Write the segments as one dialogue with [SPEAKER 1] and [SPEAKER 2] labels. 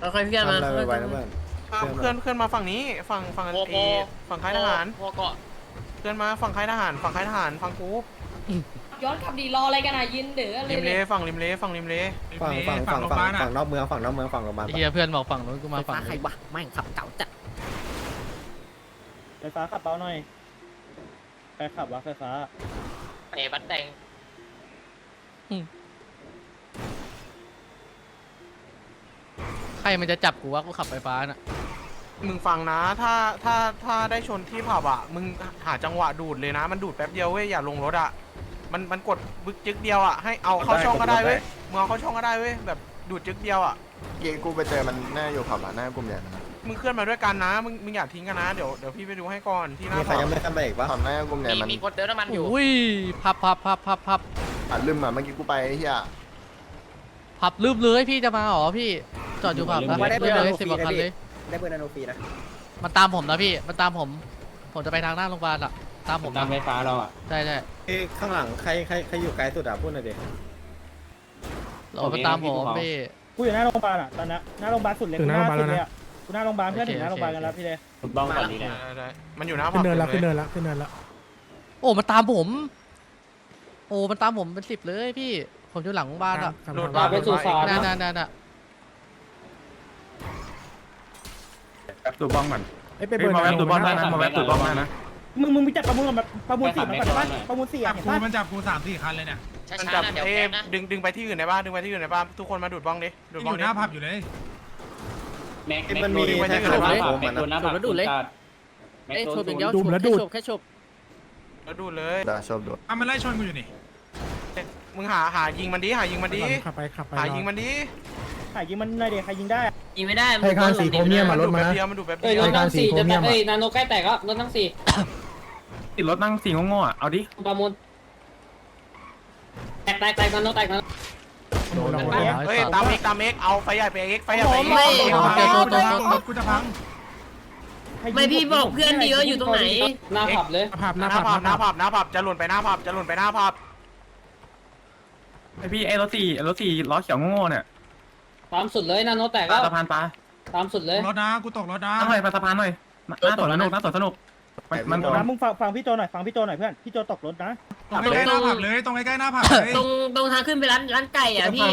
[SPEAKER 1] ค่อยๆเคลื่อนมา
[SPEAKER 2] ทำอะไร
[SPEAKER 1] ค่อยๆ
[SPEAKER 2] ไว
[SPEAKER 1] เคลื่อน
[SPEAKER 2] ๆนะ
[SPEAKER 1] มา
[SPEAKER 2] เพื่อน
[SPEAKER 3] เคลื่อนเคลื่อนมาฝั่งนี้ฝั่งฝั่ง
[SPEAKER 4] โพ
[SPEAKER 3] เอ
[SPEAKER 4] โพ
[SPEAKER 3] ฝั่งค่ายทหาร
[SPEAKER 4] โพเกาะ
[SPEAKER 3] เคลื่อนมาฝั่งค่ายทหารฝั่งค่ายทหารฝั่งกู
[SPEAKER 5] ย้อนกลับดีรออะไรกันอะยินเดืออะไร
[SPEAKER 3] ริมเล
[SPEAKER 5] เนี่ย
[SPEAKER 3] ฝั่งริมเลฝั่งริมเล
[SPEAKER 2] ฝั่งฝั่งฝั่งฝั่งฝั่งนอกเมืองฝั่งนอกเมืองฝั่งโรงพยาบาล
[SPEAKER 6] ไอ้เฮียเพื่อนบอกฝั่งนู้นกูมา
[SPEAKER 1] ไฟ
[SPEAKER 6] ฝั่ง
[SPEAKER 1] ฟ้าใคร
[SPEAKER 6] นี้
[SPEAKER 1] วะแม่งขับเก่าจัด
[SPEAKER 7] ไฟฟ้าขับเบาหน่อยใครขับวะไฟฟ้า
[SPEAKER 4] เอ๋บัตแดง
[SPEAKER 6] ใค รมันจะจับกูว่ากูขับไฟฟ้าน่ะ
[SPEAKER 3] มึงฟังนะ ถ้าถ้าถ้าได้ชนที่ผับอะ มึงหาจังหวะดูดเลยนะ มันดูดแป๊บเดียวเว้ยอย่าลงรถอะ มันมันกดบึกจึกเดียวอะให้เอาเข้าช่องก็ได้เว้ยมึงเอาเข้าช่องก็ได้เว้ยแบบดูดจึกเดียวอะ
[SPEAKER 2] เย็นกูไปเจอมันน่าอยู่ขับหลังหน้ากลุ่มใหญ่นะ
[SPEAKER 3] มึงเคลื่อนมาด้วยกันนะมึงมึงอย่าทิ้งกันนะเดี๋ยวเดี๋ยวพี่ไปดูให้ก่อนที่หน้า
[SPEAKER 2] มีใคร
[SPEAKER 3] ผับ
[SPEAKER 2] ยังไม่ขึ้นไปอีกปะขับหน้ากลุ่มใหญ่
[SPEAKER 4] มี
[SPEAKER 2] มัน
[SPEAKER 4] มีคนเติมน้ำมันอยู่
[SPEAKER 6] อุ้ยพับพับพับพับพับ
[SPEAKER 2] อัดลืมอะเมื่อกี้กูไปไอ้เหี้ย
[SPEAKER 6] พับลืมเลยพี่จะมาเหรอพี่ จอดอยู่ผับนะลืมเลยสิบกว่าคันเลย
[SPEAKER 7] ได้เบอร์นาโนฟีนะ
[SPEAKER 6] มันตามผมนะพี่มันตามผม ผมจะไปทางหน้าโรงพยาบาลอะตามผม
[SPEAKER 7] ตามไฟฟ้าเราอะ
[SPEAKER 6] ใช่ใช่
[SPEAKER 2] เอ้ยข้างหลังใครใครใครอยู่ไกลสุดอะพูดหน่อยดิ
[SPEAKER 6] เรามันตามผมพี่
[SPEAKER 7] กูอยู่หน้าโรงพยาบาลอะตอนนี้หน้าโรงพยาบาลสุดเลย
[SPEAKER 8] ถึงหน้าโรงพยาบาลแล้วนะ
[SPEAKER 7] กูหน้าโรงพยาบาลเพื่อน
[SPEAKER 6] โอเค
[SPEAKER 7] ถึงหน้าโรงพยาบาลกันแล้วพี่เลย
[SPEAKER 4] ถูกต้องก่อนดี
[SPEAKER 3] ได้
[SPEAKER 4] นะ
[SPEAKER 3] ได้ได้มันอยู่หน้าผั
[SPEAKER 8] ขึ้
[SPEAKER 3] บ
[SPEAKER 8] นเนินละ
[SPEAKER 3] ต็
[SPEAKER 8] ขึ้น
[SPEAKER 3] ม
[SPEAKER 8] เนิ
[SPEAKER 3] ย
[SPEAKER 8] นละขึ้นเนินละ
[SPEAKER 6] โอ้มันตามผม โอ้มันตามผมเป็นสิบเลยพี่ ผมอยู่หลังโรงพยาบาลอะ
[SPEAKER 8] ตาม
[SPEAKER 3] โหลด
[SPEAKER 8] ตาม
[SPEAKER 3] ไปสู่สาร
[SPEAKER 6] นั่นนั่นนั่นอะ
[SPEAKER 9] ดูบ้องก่อน
[SPEAKER 8] เอ้ยไป
[SPEAKER 9] เฮ้
[SPEAKER 8] เบิ
[SPEAKER 9] ย
[SPEAKER 8] ร์น
[SPEAKER 9] มาแวะดูบ้องได้นะมาแวะดูบ้องได้นะ
[SPEAKER 7] มึงมึงไปจับประมูลกับประมูลสี่มันก่อนได้ปะประมูลสี่อะเห็นปะ
[SPEAKER 8] มันจับกูสามสี่คันเลยเนี่ย
[SPEAKER 4] ช้า
[SPEAKER 3] มัน
[SPEAKER 4] ๆ
[SPEAKER 3] จับ
[SPEAKER 4] นะเดี๋ยว
[SPEAKER 3] เอ้
[SPEAKER 4] แป๊
[SPEAKER 3] ย
[SPEAKER 4] บนะ
[SPEAKER 3] ดึงดึงไปที่อื่นในบ้านดึงไปที่อื่นในบ้านทุกคนมาดูดบ้องดิดูดบ้องดิ
[SPEAKER 8] อยู่เลย
[SPEAKER 7] แม็ก
[SPEAKER 2] เอ้ยมันมี
[SPEAKER 3] แม็ก
[SPEAKER 2] แท็ก
[SPEAKER 3] ดู
[SPEAKER 2] ซี่
[SPEAKER 3] ดิ
[SPEAKER 2] โค้งมันนะ
[SPEAKER 1] สูบแล้วดูดเลยเอ้ยชมอย่างเดียว
[SPEAKER 8] ดูดแล้วดูด
[SPEAKER 1] แค่ชม
[SPEAKER 3] แล้วดูดเลย
[SPEAKER 2] เดี๋ยวชอบดู
[SPEAKER 8] อะมันไล่ชนกูอยู่นี่
[SPEAKER 3] มึงหาหายิงมันดิหายิงมันดิ
[SPEAKER 8] ขับไปขับไป
[SPEAKER 3] หายิงมันดิ
[SPEAKER 7] ใครยิงมันหน่อยเดี๋ยวใครยิงได้
[SPEAKER 1] ยิงไม่ได้
[SPEAKER 8] ไทยคานสีโครเมียมมารถ
[SPEAKER 3] ดูด
[SPEAKER 8] มา
[SPEAKER 3] แป๊บ
[SPEAKER 8] นะ
[SPEAKER 3] เดียวมันดูดแป๊บ
[SPEAKER 7] เอ้ย
[SPEAKER 3] เดียว
[SPEAKER 7] รถทั้งสี่
[SPEAKER 8] ไทยคานสีโครเมียมอะ
[SPEAKER 7] เอ้ยนาโนใกล้แตกแล้วรถทั้งสี่
[SPEAKER 9] ติดรถนั่งสีโง่ๆอะ เอาดิ
[SPEAKER 7] ประมูลแตกแตกแตกนาโนแตกนาโน
[SPEAKER 8] โดน
[SPEAKER 6] โดน
[SPEAKER 8] โดน
[SPEAKER 6] แล้ว
[SPEAKER 3] เฮ้ยตามเอ็กตามเอ็กเอาไฟใหญ่ไปเอ็กไฟใหญ่ไป
[SPEAKER 1] ผม
[SPEAKER 3] เอ็
[SPEAKER 1] ไม่
[SPEAKER 3] ก
[SPEAKER 6] โอเคโทษโทษโทษ
[SPEAKER 8] กูจะพัง
[SPEAKER 1] ไม่พี่บอกเพื่อนดีว่าอยู่ตรงไหน
[SPEAKER 7] หน้าผับเลย
[SPEAKER 8] ผับห
[SPEAKER 3] ห
[SPEAKER 8] น้า
[SPEAKER 3] น้า
[SPEAKER 8] ผั
[SPEAKER 3] ผั
[SPEAKER 8] บบ
[SPEAKER 3] หน้าผับหน้าผับจะหล่นไปหน้าผับจะหล่นไปหน้าผับ
[SPEAKER 9] ไอพี่ไอรถสี่รถสี่ล้อเขียวโง่ๆเนี่ย
[SPEAKER 7] ตามสุดเลยนาโนแตก
[SPEAKER 9] ตา
[SPEAKER 7] แล้ว
[SPEAKER 9] สะพานปลา
[SPEAKER 7] ตามสุดเลย
[SPEAKER 8] รถนะกูตกรถนะ
[SPEAKER 9] ตั้งหน่อยมาสะพานหน่อยหน้าสวนสนุกหน้าสวนสนุกมันมัน
[SPEAKER 7] นะมึงฟังฟังพี่โจหน่อยฟังพี่โจหน่อยเพื่อนพี่โจตกรถนะ
[SPEAKER 8] ตรงใกล้ๆหน้าผับเลยตรงใกล้ๆหน้าผับเลย
[SPEAKER 1] ตรงตรงทางขึ้นไปร้านร้านไก่อะพี่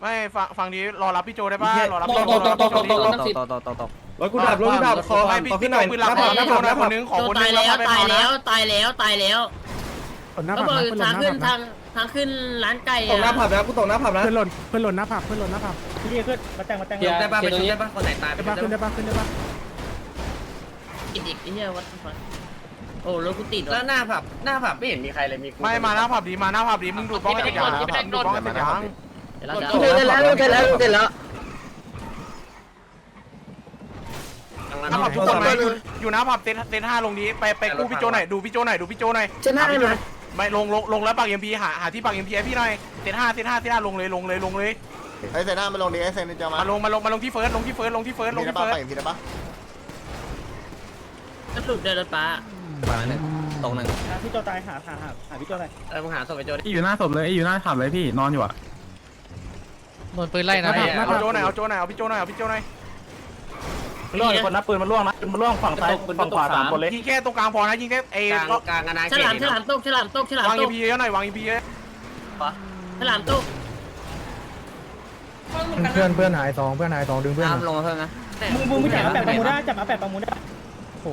[SPEAKER 3] ไม่ฟังฟังดีรอรับพี่โจได้ป่ะรอรับ
[SPEAKER 7] ต
[SPEAKER 3] พี่
[SPEAKER 7] ก
[SPEAKER 3] โจ
[SPEAKER 7] ตกตกตกตก
[SPEAKER 3] รอ
[SPEAKER 7] ต
[SPEAKER 3] รับ
[SPEAKER 7] ก
[SPEAKER 3] พี่โจ
[SPEAKER 7] ตกตกตก
[SPEAKER 2] รถกูดับรถกูดับคอ
[SPEAKER 3] ไม่พี่พี่โจปืนหลักขอพี่โจนะคนนึงขอ
[SPEAKER 1] โจ
[SPEAKER 3] คนนึ
[SPEAKER 1] ตาย
[SPEAKER 3] ง
[SPEAKER 1] แล้ว
[SPEAKER 3] แล้วไป
[SPEAKER 1] ตาย
[SPEAKER 3] เผานะ
[SPEAKER 1] แล้วตายแล้วตายแล้ว
[SPEAKER 8] หน้า
[SPEAKER 1] แล้ว
[SPEAKER 8] ผับ
[SPEAKER 1] บอก
[SPEAKER 8] นะเพื่อนหล่
[SPEAKER 1] ทานง
[SPEAKER 8] หน้า
[SPEAKER 1] ขึ้น
[SPEAKER 8] ผับ
[SPEAKER 1] ทาง ทางขึ้นร้านไก่
[SPEAKER 2] ตกหน้าผั
[SPEAKER 1] อะ
[SPEAKER 2] บนะกูตกหน้าผับนะ
[SPEAKER 8] เพื่อนหล่นเพื่อนหล่นหน้าผับเพื่อนหล่นหน้าผับ
[SPEAKER 7] พี่ดีขึ้นมาแต่งมาแต่ง
[SPEAKER 2] ได้ป่ะไปชนได้ป่ะคนไหนตาย
[SPEAKER 8] ได้ปะขึ้นได้ปะขึ้นได้ปะ
[SPEAKER 1] ติดอีกไอ้เหี้ยวัดฟันโอ้รถกูติด
[SPEAKER 2] แล้ว
[SPEAKER 1] ว่ะ
[SPEAKER 2] หน้าผับหน้าผับไม่เห็นมีใครเลยมี
[SPEAKER 3] ไม่มาหน้าผับดีมาหน้าผับดีมึงดูดบ้องให้เป็นอย่างดูดบ้องให้เป็นอย่าง
[SPEAKER 1] เดี๋ยวเราจะ
[SPEAKER 2] โอเคได้แล้วโอเคแล้วโอเคแล้ว
[SPEAKER 3] หน้าผับทุกคนไหมอยู่อยู่หน้าผับเต็นเต็นห้าลงนี้ไปไปกู้พี่โจหน่อยดูพี่โจหน่อยดูพี่โจหน่อย
[SPEAKER 2] เช่นหน้าได้ไหม
[SPEAKER 3] ไม่ลงลงลงแล้วปักเอ็มพีหาหาที่ปักเอ็มพีให้พี่หน่อยเต็นห้าเต็นห้าเต็นห้าลงเลยลงเลยลงเลย
[SPEAKER 2] ไอ้เซน่ามาลงดิไอ้เซนจะมา
[SPEAKER 3] มาลงมาลงมาลงที่เฟิร์สลงที่เฟิร์สลงที่เฟิร์สลง
[SPEAKER 2] มีได้
[SPEAKER 3] ที่
[SPEAKER 2] ป่ะ
[SPEAKER 3] เฟิร์
[SPEAKER 2] ไป
[SPEAKER 3] ส
[SPEAKER 2] อีกทีได้ป่ะ
[SPEAKER 1] กระสุนเดินรถป้า
[SPEAKER 2] ตรงหนึ่ง
[SPEAKER 7] พี่โจตายหาหาหาหาพี่โจหน่อย
[SPEAKER 2] เออมึงหาศพไปโจดิ
[SPEAKER 9] ไออยู่หน้าศพเลยไออยู่หน้าผับเลยพี่นอนอยู่อะ
[SPEAKER 6] โดนปืนไล่นะพี่
[SPEAKER 3] เอาโจหน่อยเอาโจหน่อยเอาพี่โจหน่อยเอาพี่โจหน่อย
[SPEAKER 1] ล่วงคนนับปืนมันล่วงนะ
[SPEAKER 7] มันล่วงฝั่งซ้ายฝั่งขวาสามคนเลย
[SPEAKER 3] ยิงแค่ตรงกลางพอนะยิงแค่เอ
[SPEAKER 2] กลางกลางกันนะ
[SPEAKER 1] ฉลามฉลามตกฉลามตกฉลาม
[SPEAKER 3] วาง
[SPEAKER 1] ต
[SPEAKER 3] เอ็
[SPEAKER 1] ก
[SPEAKER 3] มพีเยอะหน่อยวางเอ็มพีเยอะ
[SPEAKER 1] ฉลามตก
[SPEAKER 8] เพื่อนเพื่อนหายสองเพื่อนหายสองดึงเพื่อน
[SPEAKER 2] ตามลงมาเพิ่มนะ
[SPEAKER 7] มึงมึงไม่จับมาแปดประมูลได้จับมาแปดประมูลได้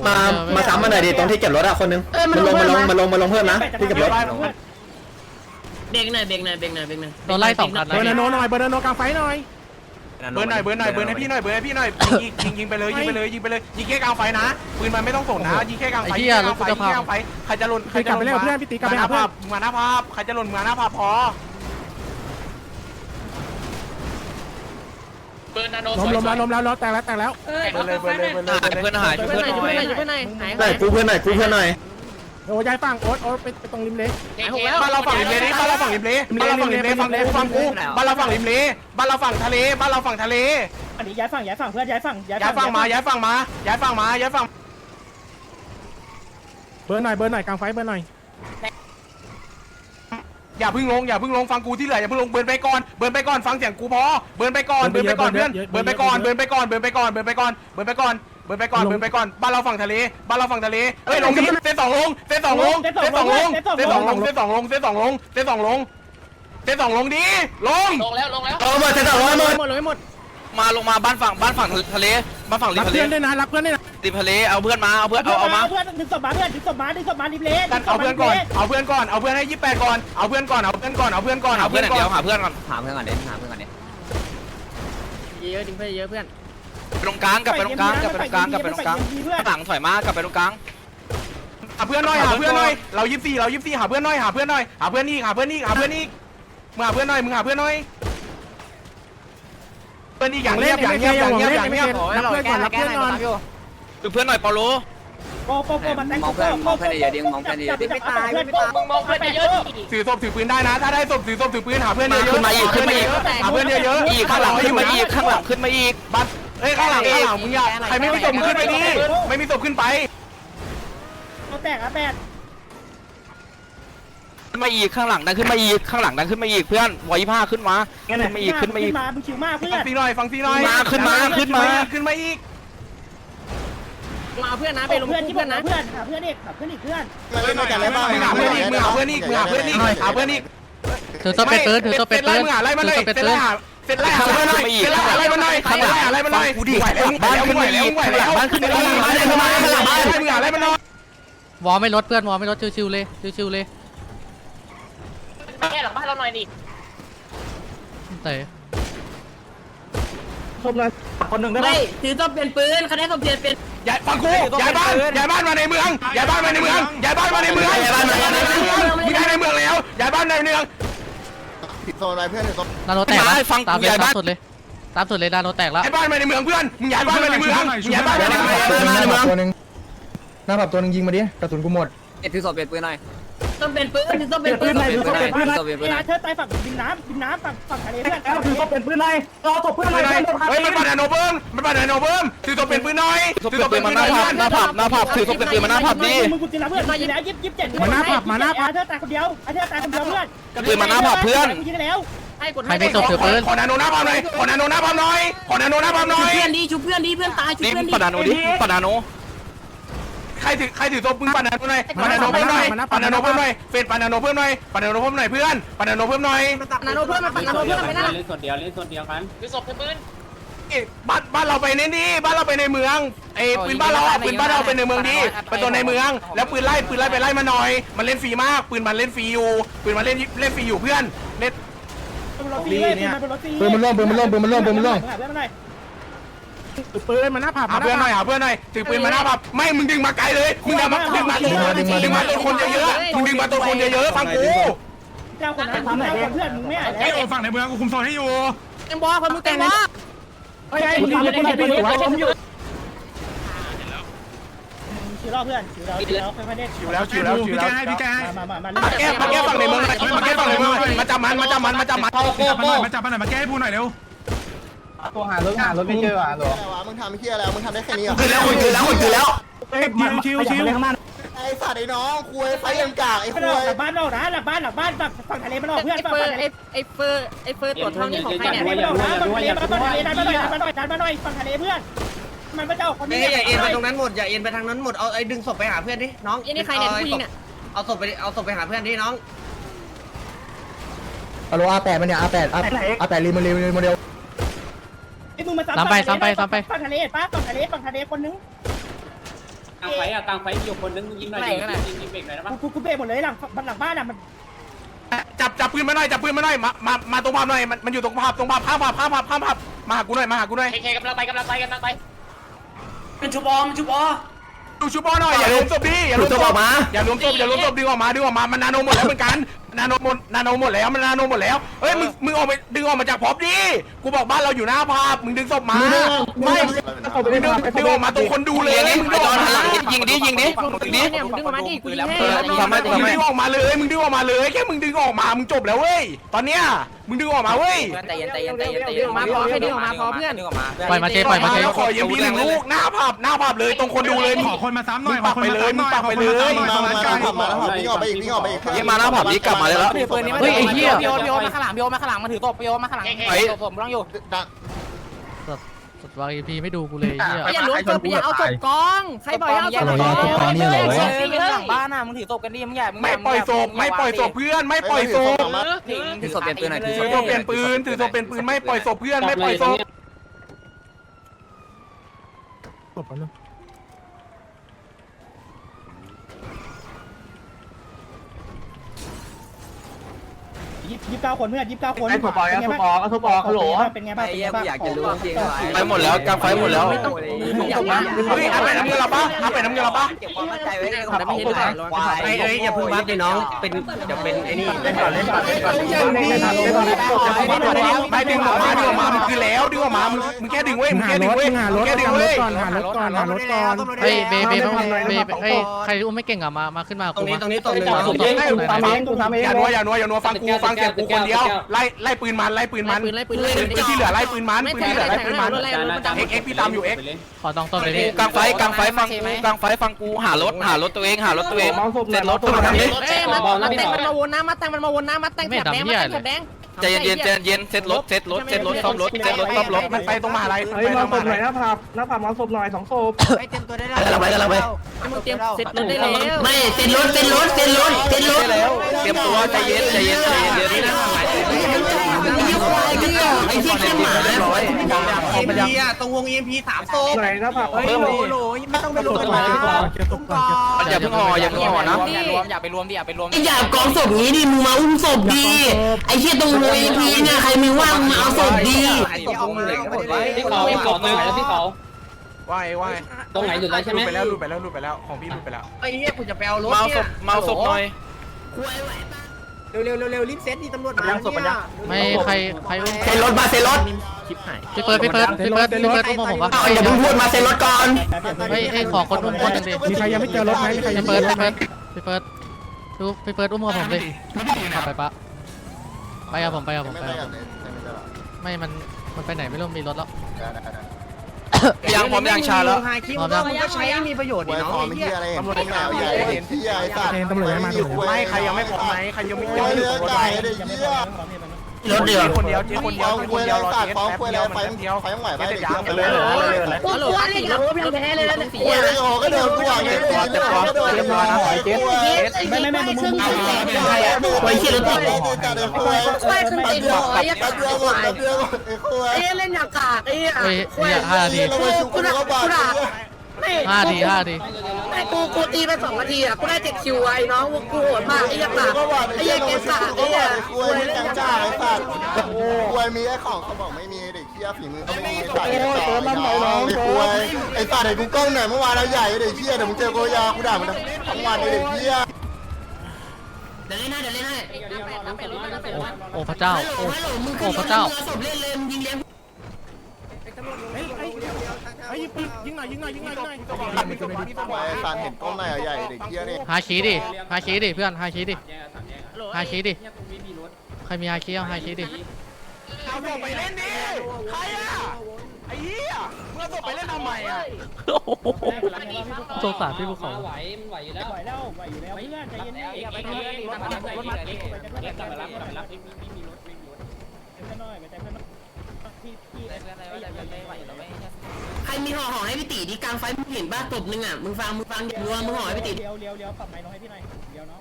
[SPEAKER 2] มามาซ้ำมาหน่อยดิตรงที่เก็บรถอะคนนึงมันลงมาลงมาลงมาลงเพิ่มนะที่เก็บรถ
[SPEAKER 1] เบรกหน่อยเบรกหน่อยเบรกหน่อยเบรกหน่อย
[SPEAKER 6] โดนไล่สองคัน
[SPEAKER 8] เบอร์นาโนหน่อยเบอร์นาโนกลางไฟหน่อย
[SPEAKER 3] เบิร์นหน่อยเบิร์นหน่อยเบิร์นให้พี่หน่อยเบิร์นให้พี่หน่อยยิงยิงยิงไปเลยยิงไปเลยยิงไปเลยยิงแค่กลางไฟนะปืนมันไม่ต้องส่งนะยิงแค่กลางไฟยิงแค่กลางไฟยิงแค่กลางไฟใครจะหล่นใครจะหล่นมาหน้าภาพมาหน้าภาพใครจะหล่นมาหน้าภาพพอ
[SPEAKER 4] เบิร์นนาโน
[SPEAKER 8] ล้
[SPEAKER 4] ส
[SPEAKER 8] ม
[SPEAKER 4] วย
[SPEAKER 8] ล้มแล้วล้มแล้วล้มแตกแล้วแตกแล้ว
[SPEAKER 1] เอ้ย
[SPEAKER 3] เบิร์นเลยเบิร์นเลยเบิร์นเลยเบิร์นเลย
[SPEAKER 1] ช่วยเพื่อนหน่อยช่วยเพื่อนหน่อยช่วยเพื่อนหน่อยช่วยเพื่อนหน่อยหาย
[SPEAKER 2] หน่อยกูเพื่อนหน่อยกูเพื่อนหน่อย
[SPEAKER 8] โอ้ยายฝั่งโอ๊ตโอ๊ตไปไปตรงริมเล็ก
[SPEAKER 4] เจ๊
[SPEAKER 3] บ้านเราฝั่งริมเลนี่บ้านเราฝั่งริมเลบ้านเราฝั่งริมเลฝั่งกูฝั่งกูบ้านเราฝั่งริมเลบ้านเราฝั่งทะเลบ้านเราฝั่งทะเล
[SPEAKER 7] อันนี้ย้ายฝั่งย้ายฝั่งเพื่อนย้ายฝั่ง
[SPEAKER 3] ย้ายฝั่งมาย้ายฝั่งมาย้ายฝั่งมาย้ายฝั่ง
[SPEAKER 8] เบอร์หน่อยเบอร์หน่อยกลางไฟเบอร์หน่อย
[SPEAKER 3] อย่าเพึ่งลงอย่าเพึ่งลงฟังกูที่เหลืออย่าเพึ่งลงเบิร์นไปก่อนเบิร์นไปก่อนฟังเสียงกูพอเบิร์นไปก่อนเบิร์นไปก่อนเพื่อนเบิร์นไปก่อนเบิร์นไปก่อนเบิร์นไปก่อนเบิร์นไปก่อนเบิร์นไปก่อนเบิร์นไปก่อนเบิร์นไปก่อนบ้านเราฝั่งทะเลบ้านเราฝั่งทะเลเฮ้ยลงดิเซตสองลงเซตสองลงเซตสองลงเซตสองลงเซตสองลงเซตสองลงเซตสองลงเซตสองลงดิลง
[SPEAKER 4] ลงแล้วลงแล้ว
[SPEAKER 2] เออหมดจะต่อร้อยหมด
[SPEAKER 8] หมดเลยหมด
[SPEAKER 10] มาลงมาบ้านฝั่งบ้านฝั่งทะเลบ้านฝั่งริ
[SPEAKER 8] รั
[SPEAKER 10] ม
[SPEAKER 8] ก
[SPEAKER 10] ทะเล
[SPEAKER 8] เพื่อนด้วยนะรักเพื่อนด้วยนะ
[SPEAKER 10] ริมทะเลเอาเพื่อนมาเอาเพื่อนเอาเอามา
[SPEAKER 7] เพื่อนดึงศพมาเพื่อนดึงศพมาดึงศพมาริมเลส
[SPEAKER 3] กันเอาเพื่อนก่อนเอาเพื่อนก่อนเอาเพื่อนให้ยี่แปดก่อนเอาเพื่อนก่อนเอาเพื่อนก่อนเอาเพื่อนก่อน
[SPEAKER 10] หา
[SPEAKER 3] เอา
[SPEAKER 10] เพื่
[SPEAKER 3] เพื่
[SPEAKER 10] อ
[SPEAKER 3] อนน
[SPEAKER 10] อย่าง
[SPEAKER 3] ก่
[SPEAKER 10] เดี
[SPEAKER 3] อย
[SPEAKER 10] วนหาเพื่อนก่อน
[SPEAKER 2] ถามเพื่อนก่อนเด็ถามเพื่อนก่อนเด็
[SPEAKER 6] เยอะจริงเพื่อนเยอะเพื่อน
[SPEAKER 10] ไปตรงกลางกลับไปตรงกลางกลับไปตรงกลางกลับไปตรงกลางหลังถอยมากลับไปตรงกลาง
[SPEAKER 3] หาเพื่อนหน่อยหาเพื่อนหน่อยเรายี่สี่เรายี่สี่หาเพื่อนหน่อยหาเพื่อนหน่อยหาเพื่อนอีกหาเพื่อนอีกหาเพื่อนอีกมึงหาเพื่อนหน่อยมึงหาเพื่อนหน่อยเพื่อนอีกอย่างเงียบอย่างเงียบอย่างเงียบอย่างเงียบ
[SPEAKER 8] รักเพื่อนก่อนรักเพื่อนก่อน
[SPEAKER 10] ดูเพื่อนหน่อยเปาโล
[SPEAKER 7] โกโกโกมันแต่ง
[SPEAKER 1] มองเพื่อนมองเพื่อนเยอะดิมองเพื่อนเยอะดิ
[SPEAKER 7] ไม่ตายไม่ตาย
[SPEAKER 4] มึงมองเพื่อนเยอะดิ
[SPEAKER 3] ถือศพถือปืนได้นะ ถ้าได้ศพถือศพถือปืนหาเพื่อนเยอะ
[SPEAKER 10] ขึ้นมาอีกขึ้นมาอีก
[SPEAKER 3] หาเพื่อนเยอะ
[SPEAKER 10] อีกข้างหลังขึ้นมาอีกข้างหลังขึ้นมาอีก
[SPEAKER 3] บัตร เอ้ยข้างหลังข้างหลังมึงอย่าใครไม่มีศพมึงขึ้นไปดิไม่มีศพขึ้นไป
[SPEAKER 7] เอาแตกเอาแตก
[SPEAKER 10] ขึ้นมาอีกข้างหลังดันขึ้นมาอีกข้างหลังดันขึ้นมาอีกเพื่อนวอยผ้าขึ้นมาขึ้นมาอีกขึ้นมาอีก
[SPEAKER 7] มามึงชิวมากเพื่อ
[SPEAKER 3] ฟัง
[SPEAKER 7] น
[SPEAKER 3] ซีหน่อยฟังซีหน่อย
[SPEAKER 10] มาขึ้นมาขึ้นมา
[SPEAKER 3] ขึ้นมาอีก
[SPEAKER 6] มาเพื่อนนะไปลง
[SPEAKER 7] เพื่อนที่
[SPEAKER 6] เพื่อนนะ
[SPEAKER 7] เพื่อนหาเพื่อนอีกหาเพื่อนอีกเพื่อน
[SPEAKER 3] มึงหาเพื่อนอีกมึงหาเพื่อนอีกมึงหาเพื่อนอีกหาเพื่อนอีก
[SPEAKER 6] ถือโซ่เป็ดปืนถือโซ่เป็ดปืน
[SPEAKER 3] มึงหาอะไรมาห
[SPEAKER 6] ถื
[SPEAKER 3] น่
[SPEAKER 6] อ
[SPEAKER 3] อย
[SPEAKER 6] โซ่เป็ด
[SPEAKER 3] เสร็จ
[SPEAKER 6] ปื
[SPEAKER 3] แล้
[SPEAKER 6] น
[SPEAKER 3] วหา เสร็จแล้วหาอะไรมาหน่อยเสร็จแล้วหาอะไรมาหน่อย
[SPEAKER 10] ข้างหลัง
[SPEAKER 3] หาอะไรมาหน่อย
[SPEAKER 10] กูดิบ้านขึ้นมาอีกข้างหลังบ้านขึ้นมาอีก
[SPEAKER 3] หาอะไรมาหน่อยมึงหาอะไรมาหน่อยว
[SPEAKER 6] อไม่ลดเพื่อนวอไม่ลดชิวๆเลยชิวๆเลย
[SPEAKER 4] แค่หลังบ้านเราหน่อยดิ
[SPEAKER 6] เตะ
[SPEAKER 8] คนหนึ่งได้
[SPEAKER 1] ไม่ถือต้องเปลี่ยนปืนเขาได้ต้องเปลี่ยนเป็น
[SPEAKER 3] ย้ายฟังกูย้ายบ้านย้ายบ้านมาในเมืองย้ายบ้านมาในเมืองย้ายบ้านมาในเมืองย้ายบ้านมาในเมืองมึงได้ในเมืองแล้วย้ายบ้านในเมือง
[SPEAKER 11] ผิดโซนไปเพื่อนผิดโซน
[SPEAKER 6] นาโนแตกแล้วตามเลยตามสุดเลย ตามสุดเลยนาโนแตกแล้ว
[SPEAKER 3] ย้ายบ้านมาในเมืองเพื่อนมึงย้ายบ้านมาในเมืองมึงย้ายบ้านมาในเมือง
[SPEAKER 8] ตัวหนึ่งหน้าผับตัวหนึ่งยิงมาดิกระสุนกูหมด
[SPEAKER 1] ถือศพเปลี่ยนปืนหน่อย ต้องเปลี่ยนปืนถือต้องเปลี่ยนปืน
[SPEAKER 7] เปลี่ยนปืน
[SPEAKER 1] ถือต้องเปลี่ยนปืนหน่อย
[SPEAKER 7] เธอใต้ฝั่งดินน้ำดินน้ำฝั่งฝั่งทะเลเพื่อน
[SPEAKER 8] ถือก็เป็นปืนไรรอตบเพื่อนหน่อย
[SPEAKER 3] เฮ้ยมันปัดโนเบิ้มมันปัดโนเบิ้มถือตัวเป็นปืนน้อย
[SPEAKER 10] ถือตัวเป็นปืนมาหน้าผับหน้าผับหน้าผับถือตัวเป็นปืนมาหน้าผับดิ
[SPEAKER 7] มึงกูจินแล้วเพื่อนมายิงแล้วยิบยิบเจ็ดเธอตายคนเดียวเธอตายคนเดียวเพื่อนยิงแล้ว
[SPEAKER 6] ใครไม่ศพถือปืน
[SPEAKER 3] ขอนาโนหน้าปั๊มหน่อยขอนาโนหน้าปั๊มหน่อยขอนาโนหน้าปั๊มหน่อย
[SPEAKER 1] เพื่อนดีชุบเพื่อนดีเพื่อนตายชุบ
[SPEAKER 10] นี่
[SPEAKER 1] เพื่อนดี
[SPEAKER 10] ปานาโนดิปานาโน
[SPEAKER 3] ใครถือใครถือตัวปืนปัดนาโนหน่อยปัดนาโนเพิ่มหน่อยปัดนาโนเพิ่มหน่อยเฟดปัดนาโนเพิ่มหน่อยปัดนาโนเพิ่มหน่อยเพื่อนปัดนาโนเพิ่มหน่อย
[SPEAKER 1] นาโนเพื่อนมาปัดนาโนเพื่อนไปนั่น
[SPEAKER 9] เล่นส่วนเดียวเล่นส่วนเดียวกัน
[SPEAKER 4] คือศพถือปืน
[SPEAKER 3] บ้านบ้านเราไปในนี่บ้านเราไปในเมืองไอ้ปืนบ้านเราปืนบ้านเราเป็นในเมืองดีเป็นตัวในเมือง แล้วปืนไล่ปืนไล่ไปไล่มาหน่อย มันเล่นฟรีมากปืนมันเล่นฟรีอยู่ปืนมันเล่นเล่นฟรีอยู่เพื่อนเล่น
[SPEAKER 8] ปืนมันล่วงปืนมันล่วงปืนมันล่วงปืนมันล่ว ง
[SPEAKER 7] เพื่อนหน่อย
[SPEAKER 8] ปืนมันหน้าผับ
[SPEAKER 3] หาเพื่อนหน่อยหาเพื่อนหน่อยถือปืนมาหน้าผับไม่มึงดึงมาไกลเลยมึงดึงมาดึงมาดึงมาตัวคนเยอะๆมึงดึงมาตัวคนเยอะๆฟังกู
[SPEAKER 7] เจ้าคนนั้นทำไหนเพื่อนมึงไม่อ่าน
[SPEAKER 9] ไอ้
[SPEAKER 7] แล้ว
[SPEAKER 9] โอฝั่งในเมืองกูคุมโซนให้อยู่
[SPEAKER 6] เต็มบอลคนมึงเต็มบอล
[SPEAKER 8] เฮ้ยคุณทำคุณทำปืนสวยผมอยู่
[SPEAKER 7] ชิวรอเพื่อนชิวรอชิวรอค่อยๆเล่น
[SPEAKER 3] ชิวแล้วชิวแล้วชิว
[SPEAKER 9] พี่
[SPEAKER 3] แล้
[SPEAKER 9] แก
[SPEAKER 3] ว
[SPEAKER 9] ให้พี่แกให้
[SPEAKER 7] มามามา
[SPEAKER 3] มาแก้มาแก้ฝั่งในเมืองมาแก้ฝั่งในเมืองมาจับมันมาจับมันมาจับมัน
[SPEAKER 9] จับมันหน่อยมาจับมันหน่อยมาแก้ให้พูหน่อยเร็ว
[SPEAKER 8] ตัวหารถหารถไม่เจออะหรอ
[SPEAKER 11] อะไรวะมึงทำเฮียแล้วมึงทำได้แค่นี้อะ
[SPEAKER 2] คือแล้วคุยคือแล้วคุยคือแล้ว
[SPEAKER 9] ชิวชิวชิว
[SPEAKER 11] ไอ้สัตว์ไอ้น้องคุยไฟยังกากไอ้คุ
[SPEAKER 7] ออก
[SPEAKER 11] ย
[SPEAKER 7] หลังบ้านออกนะหลังบ้านหลังบ้านฝั่งฝั่งทะเลมันออกเพื่อนฝั่งทะเล
[SPEAKER 1] ไอ้เฟอร์ไอ้เฟอร์ตัวทองนี่ของใครเนี่ย
[SPEAKER 7] มันออกนะฝั่งทะเลฝั่งทะเลดันมาหน่อยดันมาหน่อยดันมาหน่อยฝั่งทะเลเพื่อนมันไม่จะอคนนี้
[SPEAKER 1] อย่าเอ็นไปตรงนั้นหมดอย่าเอ็นไปทางนั้นหมดเอาไอ้ดึงศพไปหาเพื่อนดิน้องนี่ใครเนี่ยผู้หญิงเนี่ยเอาศพไปเอาศพไปหาเพื่อนดิน้อง
[SPEAKER 8] เอาโลอาแปดมันเนี่ยอาแปดอาแปดรีโมเดลรีโมเดล
[SPEAKER 7] อ้มึงมาฝั่งทะเลฝั่งทะเลป้าฝั่งทะเลฝั่งทะเลคนนึง
[SPEAKER 9] กลางไฟอะกลางไฟอยู่คนนึงยิงหน่อยยิงยิงเบรกหน่อยนะ
[SPEAKER 7] กูกูเบรหมดเลยหลังหลังบ้านอะมัน
[SPEAKER 3] จับจับปืนมาหน่อยจับปืนมาหน่อยมามามาตรงภาพหน่อยมันมันอยู่ตรงภาพตรงภาพภาพภาพภาพภาพภาพภาพมาหากูหน่อยมาหากูหน่อย
[SPEAKER 4] เคเคกำลังไปกำลังไปกำลังไป
[SPEAKER 1] เป็นชุบอมชุบอ
[SPEAKER 3] ดูชูบอลหน่อยอย่ารวมศพดิอย่ารวมศพออกมาอย่ารวมศพอย่ารวมศพดึงออกมาดึงออกมามันนาโนหมดแล้วเหมือนกันนาโนหมดนาโนหมดแล้วมันนาโนหมดแล้วเฮ้ยมึงมึงออกไปดึงออกมาจากพอบดิกูบอกบ้านเราอยู่หน้าภาพมึงดึงศพมาไม่มึงดึงดึงออกมาตรงคนดูเลย
[SPEAKER 10] ยิงดิ
[SPEAKER 3] มึง
[SPEAKER 10] ไอ้
[SPEAKER 3] ดึง
[SPEAKER 10] จ
[SPEAKER 3] อ
[SPEAKER 10] อ
[SPEAKER 3] อนก
[SPEAKER 10] หันหลั
[SPEAKER 3] มาง
[SPEAKER 10] ยิงดิยิงดิยิงดิ
[SPEAKER 6] เนี่ยมึงดึงออกมาดิกูยิงให้
[SPEAKER 10] เออทำให้
[SPEAKER 3] มึ
[SPEAKER 10] ทำ
[SPEAKER 3] ง
[SPEAKER 10] ให้
[SPEAKER 3] ดึงออกมาเลยมึงดึงออกมาเลยแค่มึงดึงออกมามึงจบแล้วเว้ยตอนเนี้ยมึงดึงออกมาเว้ย
[SPEAKER 1] ใจเย็นใจเย็นใจเย็นใจเย็น
[SPEAKER 6] มาพอแค่ดึงออกมาพอเพื่อน
[SPEAKER 1] ดึงออกมา
[SPEAKER 6] ปล่อยมาเจปล่อยมาเจ
[SPEAKER 3] แล้วขอยังมีหนึ่งลูกหน้าภาพหน้าภาพเลยตรงคนดูเลย
[SPEAKER 9] ขอคนมาซ้ำหน่อย
[SPEAKER 3] มึงปักไปเลยมึงปักไปเลย
[SPEAKER 11] มามามาขับมาแล้วขับวิ่งออกไปอีกวิ่งออกไปอีก
[SPEAKER 10] ยิงมาหน้าผับดิกลับมาได้แล้ว
[SPEAKER 9] ถือปืนนี้
[SPEAKER 6] เฮ้ยไอ้เหี้ย
[SPEAKER 9] พี่โอพี่โอมาข้างหลังพี่โอมาข้างหลังมาถือตบพี่โอมาข้างหลัง
[SPEAKER 10] ไอ้
[SPEAKER 9] ตบผมร้องอยู่
[SPEAKER 11] ดัก
[SPEAKER 6] สดวางอีพีไม่ดูกูเลยไอ้เหี้ย
[SPEAKER 7] อย่าล้วงศพอย่าเอาศพกองใครบอกอย่าเอาศพกอง
[SPEAKER 8] ตอนนี้เหรอ
[SPEAKER 9] เฮ้ยมึงหลังบ้านอะมึงถือตบกันดิมึงอย่ามึง
[SPEAKER 3] ไม่ปล่อยศพไม่ปล่อยศพเพื่อนไม่ปล่อยศพ
[SPEAKER 9] ถือ
[SPEAKER 10] ถือศพเปลี่ยนปืนหน่อยถือศ
[SPEAKER 3] ถือศพเปลี่ยนปืนถือศพเปลี่ยนปืนไม่ปล่อยศพเพื่อนไม่ปล่อยศพ you
[SPEAKER 7] ยี่สิบเก้าคนเพื่อนยี่สิบเก้าคน
[SPEAKER 8] ไอ้ศพบอกไอ้ศพบอกไอ้ศพบอกฮัลโหล
[SPEAKER 7] เป็นไงบ้างเป็นไงบ้างอยากจะรู้จริง
[SPEAKER 10] ไฟหมดแล้วกลางไฟหมดแล้ว
[SPEAKER 3] เฮ้ยเอาไปน้ำเงินเราปะเอาไปน้ำเงินเราปะ
[SPEAKER 1] ไอ้เอ้ยอย่าเพิ่งบัฟดิน้องเป็นเดี๋ยวเป็นไอ้นี่
[SPEAKER 8] เล่นก่อนเล่นก่อนเล่นก่อนเล่นก่อนเล่นก่อนเล่นก่อนเล่นก่อน
[SPEAKER 3] ไม่ดึงออกมาดึงออกมามันคือแล้วดึงออกมามึงมึงแค่ดึงเว้ยมึง
[SPEAKER 8] หา
[SPEAKER 3] แค่
[SPEAKER 8] ร
[SPEAKER 3] ดึง
[SPEAKER 8] ถ
[SPEAKER 3] เว้ย
[SPEAKER 8] หา
[SPEAKER 3] มึ
[SPEAKER 8] รงถ
[SPEAKER 3] แค่ดึง
[SPEAKER 8] หาร
[SPEAKER 3] เว้
[SPEAKER 8] ถ
[SPEAKER 3] ย
[SPEAKER 8] ก่อนหารถก่อนหารถก่อน
[SPEAKER 6] เฮ้ยเบเบต้อง
[SPEAKER 8] ทำอะไร
[SPEAKER 6] เบ
[SPEAKER 8] ทำอะไร
[SPEAKER 6] เฮ้ยใครอุ้มไม่เก่งอะมามาขึ้นมา
[SPEAKER 1] ตรงนี้
[SPEAKER 6] กู
[SPEAKER 1] ตรงนี้ตรงนึงน้อง
[SPEAKER 8] กูทำเองกูทำเอง
[SPEAKER 3] อย่านัวอย่านัวอย่านัวฟังกูฟังเสียงกูคนเดียวไล่ไล่ปืนมันไล่ปืนมัน
[SPEAKER 6] ปืนไล่ปืนไล่
[SPEAKER 3] ปืนที่เหลือไล่ปืนมันปืนที่เหลือไล่ปืนมัน
[SPEAKER 9] เอ็
[SPEAKER 3] เอ็กเอ็กพี่ตามอยู่เอ็ก
[SPEAKER 6] ขอต้องต้นเลยพี่
[SPEAKER 10] กลางไฟกลางไฟฟังกูกลางไฟฟังกูหารถหารถตัวเองหารถตัวเอง
[SPEAKER 8] มองศพหน่
[SPEAKER 10] เจ็
[SPEAKER 8] อย
[SPEAKER 10] ด
[SPEAKER 8] ม
[SPEAKER 10] ร
[SPEAKER 8] อง
[SPEAKER 10] ถ
[SPEAKER 8] ศพหน่อย
[SPEAKER 9] เอ้ยมามาแต่งมันมาวน
[SPEAKER 7] น้ำมาแต่งมันมาวนน้ำมาแต่ง
[SPEAKER 6] ไม่
[SPEAKER 7] แถบ
[SPEAKER 6] ดำ
[SPEAKER 7] แดง
[SPEAKER 6] เหี้ย
[SPEAKER 7] มา
[SPEAKER 6] เล
[SPEAKER 7] แต่งแถ
[SPEAKER 6] ย
[SPEAKER 7] บแดง
[SPEAKER 10] ใจเย็นๆใจเย็นเซ็ตรถเซ็ตรถเซ็ตรถซ่อมรถเซ็ตรถซ่อมรถ
[SPEAKER 3] มันไปตรงมหาลัย
[SPEAKER 8] เฮ้ยมองศพหน่อยหน้าผับหน้าผับมองศพหน่อยสองศพ
[SPEAKER 2] กำลังไปกำลังไป
[SPEAKER 7] มึงเตรียมเสร็จรถได้แล้ว
[SPEAKER 2] ไม่เซ็นรถเซ็นรถเซ็นรถเซ็นรถ
[SPEAKER 10] แล้วเตรียมตัวใจเย็นใจเย็นใจเย็น
[SPEAKER 2] ไอ้ที่ขี้หมา
[SPEAKER 1] เอ็มพีอะตรงวงเอ็มพีสามโซ
[SPEAKER 8] ไหนหน้าผับ
[SPEAKER 3] เฮ้ยโหลโหลไม่ต้องไปลงกันมา
[SPEAKER 10] อย่าเพิ่งห่ออย่าเพิ่งห่อนะ
[SPEAKER 9] อย่ารวมอย่าไปรวมดิอย่าไปรวม
[SPEAKER 2] อย่ากองศพงี้ดิมึงมาอุ้มศพดีไอ้เชี่ยตรงโวยพีเนี่ยใครมีว่างมาเอาศพดี
[SPEAKER 1] ไอ้ตกวงเหล็กหมดไว้
[SPEAKER 9] พี่เขาพี่เขาตรงไหนแล้วพี่เขา
[SPEAKER 3] ว่ายว่าย
[SPEAKER 9] ตรงไหนหยุดแล้วใช่ไหม
[SPEAKER 3] ไปแล้วหลุดไปแล้วหลุดไปแล้วของพี่หลุดไปแล้ว
[SPEAKER 1] ไอ้เหี้ยกูจะไปเอารถ
[SPEAKER 10] มาเอาศ
[SPEAKER 1] เนี่ย
[SPEAKER 10] พมาเอาศพหน่อย
[SPEAKER 7] เร็วเร็วเร็วเร็วรีบเซ็ตดิตำรวจมา
[SPEAKER 8] ยังศพมันยัง
[SPEAKER 6] ไม่ใครใครอุ้ม
[SPEAKER 2] เซ็นรถมาเซ็นรถ
[SPEAKER 6] พี่เฟิร์สพี่เฟิร์สพี่เฟิร์สพี่เฟิร์สอุ้มผมปะ
[SPEAKER 2] เอาอย่าเพิ่งพูดมาเซ็นรถก่อน
[SPEAKER 6] เฮ้ยเฮ้ยขอคนอุ้มคนหนึ่งดิ
[SPEAKER 8] มีใครยังไม่เจอรถไหมมีใครยัง
[SPEAKER 6] พี่
[SPEAKER 8] ไม่
[SPEAKER 6] เฟิ
[SPEAKER 8] เจ
[SPEAKER 6] ร์ส
[SPEAKER 8] อร
[SPEAKER 6] พี่
[SPEAKER 8] ถไหม
[SPEAKER 6] เฟิร์สพี่เฟิร์สดูพี่เฟิร์สอุ้มกับผมดิขับไปปะ ไปกับผมไปกับผม
[SPEAKER 11] ไม่
[SPEAKER 6] ไป
[SPEAKER 11] ได้
[SPEAKER 6] กับ
[SPEAKER 11] กั
[SPEAKER 6] ผ
[SPEAKER 11] บ
[SPEAKER 6] ม
[SPEAKER 11] เนี่ยไม่ได้หรอ
[SPEAKER 6] ไม่มันมันไปไหนไม่รู้มีรถแล้ว
[SPEAKER 11] ได้ได้ได้
[SPEAKER 10] ยังพร้อมยังชาแล้ว
[SPEAKER 1] ไฮคิมก็มึงก็ใช้ให้มีประโยชน์
[SPEAKER 11] ค
[SPEAKER 1] ดิ
[SPEAKER 11] วย
[SPEAKER 1] น้อง
[SPEAKER 11] ฟอร์ม
[SPEAKER 1] ไอ้
[SPEAKER 11] เฮี
[SPEAKER 1] เหี้ย
[SPEAKER 11] ยอะไรตำรวจแมวใหญ่เด็กเฮียไอ้สัตว์
[SPEAKER 3] ไม่ใครยังไม่พร้อมไหมใครยังไม่
[SPEAKER 11] ค
[SPEAKER 3] ยัง
[SPEAKER 11] วย
[SPEAKER 3] ไม่
[SPEAKER 11] เรือ
[SPEAKER 3] ถึง
[SPEAKER 11] ไก่เด็กเฮีย
[SPEAKER 2] รถเดือด
[SPEAKER 3] คนเดียวเจ๊คนเดียว
[SPEAKER 11] ฟ้อง
[SPEAKER 3] ค
[SPEAKER 11] ควย
[SPEAKER 3] น
[SPEAKER 11] แล้
[SPEAKER 3] เดียว
[SPEAKER 11] ว
[SPEAKER 3] รอ
[SPEAKER 11] สัต
[SPEAKER 3] เจ๊
[SPEAKER 11] ว์ฟ้อง
[SPEAKER 3] แป๊บ
[SPEAKER 11] ควย
[SPEAKER 3] เดี
[SPEAKER 11] แล้
[SPEAKER 3] ยวว
[SPEAKER 11] ไฟ
[SPEAKER 3] มันแป๊บเดียว
[SPEAKER 11] ไฟยังไหวไป
[SPEAKER 3] เจ๊
[SPEAKER 11] เด็ก
[SPEAKER 3] จะ
[SPEAKER 11] เฮี
[SPEAKER 3] ยั
[SPEAKER 11] ย
[SPEAKER 3] ง
[SPEAKER 11] ไป
[SPEAKER 3] ไป
[SPEAKER 11] เล
[SPEAKER 3] เลยย
[SPEAKER 7] กูกลัวเลยกับพี่ยังแพ้เลยแล้วสี
[SPEAKER 11] ควยเลยโอ้ก็เดินกูอะเนี่ยก็เดินกูอะ
[SPEAKER 7] ไม่ไม่ไม่มึงมึง
[SPEAKER 2] ไอ้เชี่ยรถติด
[SPEAKER 11] จัดเลยควย
[SPEAKER 7] ควายขึ้นติดหรอไอ้ยักษ์
[SPEAKER 11] แป๊บเดียวหมดแป๊บเดียวหมดไอ้ควย
[SPEAKER 7] ไอ้เล่นอย่างกากไอ้
[SPEAKER 6] เฮ้ยเนี่ยห้านาที
[SPEAKER 11] เราไปชุบกูก็บาด
[SPEAKER 7] ไม่
[SPEAKER 6] ห้านาทีห้านาที
[SPEAKER 7] ไม่กูกูตีไปสองนาทีอะกูได้เจ็ดคิวไอ้น้องกูโหดมากไอ้ยักษ์กากไอ้ยักษ์เกสากไอ้ยักษ์
[SPEAKER 11] ควยเล่นจ้าไอ้สัตว์ควยมีไอ้ของเขาบอกไม่มีเด็กเฮียฝีมือเขาไม่มีใส่ไอ้ควยไอ้สัตว์ไอ้กูกล้องหน่อยเมื่อวานเราใหญ่เด็กเฮียเดี๋ยวมึงเจอโกยากูด่ามึงทั้งวันเด็กเฮีย
[SPEAKER 2] เดี๋ยวเล่นให้เดี๋ยวเล่นให้
[SPEAKER 6] โอ้พระเจ้าโอ้
[SPEAKER 2] ฮัลโหลมึง
[SPEAKER 6] โอ้พระเจ้า
[SPEAKER 2] ศพเล่นเลยยิงเลี้ยง
[SPEAKER 8] ไอ้ ไอ้ยิงปืนยิงหน่อยยิงหน่อยยิงหน่อยยิงหน่อย
[SPEAKER 11] ไอ้สัตว์เห็นกล้องหน่อยใหญ่เด็กเฮียนี่
[SPEAKER 6] ฮาคีดิฮาคีดิเพื่อนฮาคีดิฮาคีดิใครมีฮาคีเอาฮาคีดิ
[SPEAKER 3] เอาศพไปเล่นดิใครอะไอ้เหี้ยเมื่อศพไปเล่นทำไมอะ
[SPEAKER 6] สงสารพี่ภูเขา
[SPEAKER 9] ไหวมันไหวอยู่แล้ว
[SPEAKER 7] ไหวแล้วไหวอยู่แล้วเพื่อนใจเย็น
[SPEAKER 9] ไปเที่ยวรถมารับรถมาเล็กเล็กกลับมารับกลับมารับไม่มีไม่มีรถไม่มีรถ
[SPEAKER 7] เพื่อนน้อยใจเพื่อนน้อยพี่พี่
[SPEAKER 2] ใค รมีห่อห่อให้พี่ตีดีกลางไฟมึงเห็นป่ะศพนึงอะมึงฟังมึงฟังอย่ามัวมึงห่อให้พี่ตี
[SPEAKER 7] เลี้ยวเลี้ยวเลี้ยวปรับไม้น้องให้พี่หน่อยเลี้ยวเนาะ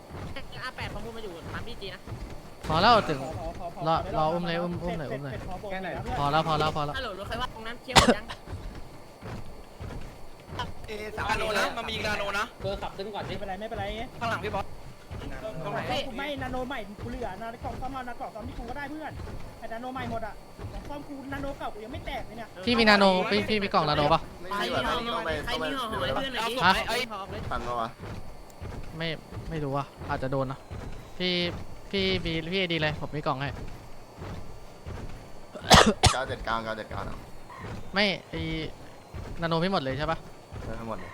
[SPEAKER 5] อาแปดของกูมาอยู่ปั๊มพี่จีนะ
[SPEAKER 6] พอแล้วถึง
[SPEAKER 7] พอพ
[SPEAKER 6] พอแล้วพอแล้วพอแล้ว
[SPEAKER 5] ฮัลโหลรถใครว่าตรงนั้นเชี่ยวยัง
[SPEAKER 10] นาโนนะมันมียิงนาโนนะ
[SPEAKER 9] เบอร์ขับตึ้งก่อนดิ
[SPEAKER 7] ไม่เป็นไรไม่เป็นไร
[SPEAKER 10] ข้างหลังพี่บอส
[SPEAKER 7] ไม่นาโนใหม่กูเหลือนาโนกล่องซ่อมนากล่องซ่อมที่กูก็ได้เพื่อนแต่นาโนใหม่หมดอะ ของซ่อมกูนาโนเก่ากูยังไม่แตกเลยเนี่ย
[SPEAKER 6] พี่มีนาโนพี่พี่มีกล่องนาโนปะ
[SPEAKER 11] ไม่มีแบบต้องไป
[SPEAKER 5] ใคร
[SPEAKER 11] ต้องไป
[SPEAKER 5] มีห่อหอยเพื่อนหน่อยดิ
[SPEAKER 6] ฮะ
[SPEAKER 5] ไอ้หอกเลย
[SPEAKER 11] ทันปะวะ
[SPEAKER 6] ไม่ไม่รู้อะอาจจะโดนนะพี่พี่บีพี่ดีเลยผมมีกล่องให้
[SPEAKER 11] เก้าเจ็ดเก้าเก้าเจ็ดเก้านะ
[SPEAKER 6] ไม่ไอนาโนไม่หมดเลยใช่ปะ
[SPEAKER 11] ได้ทั้งหมดเลย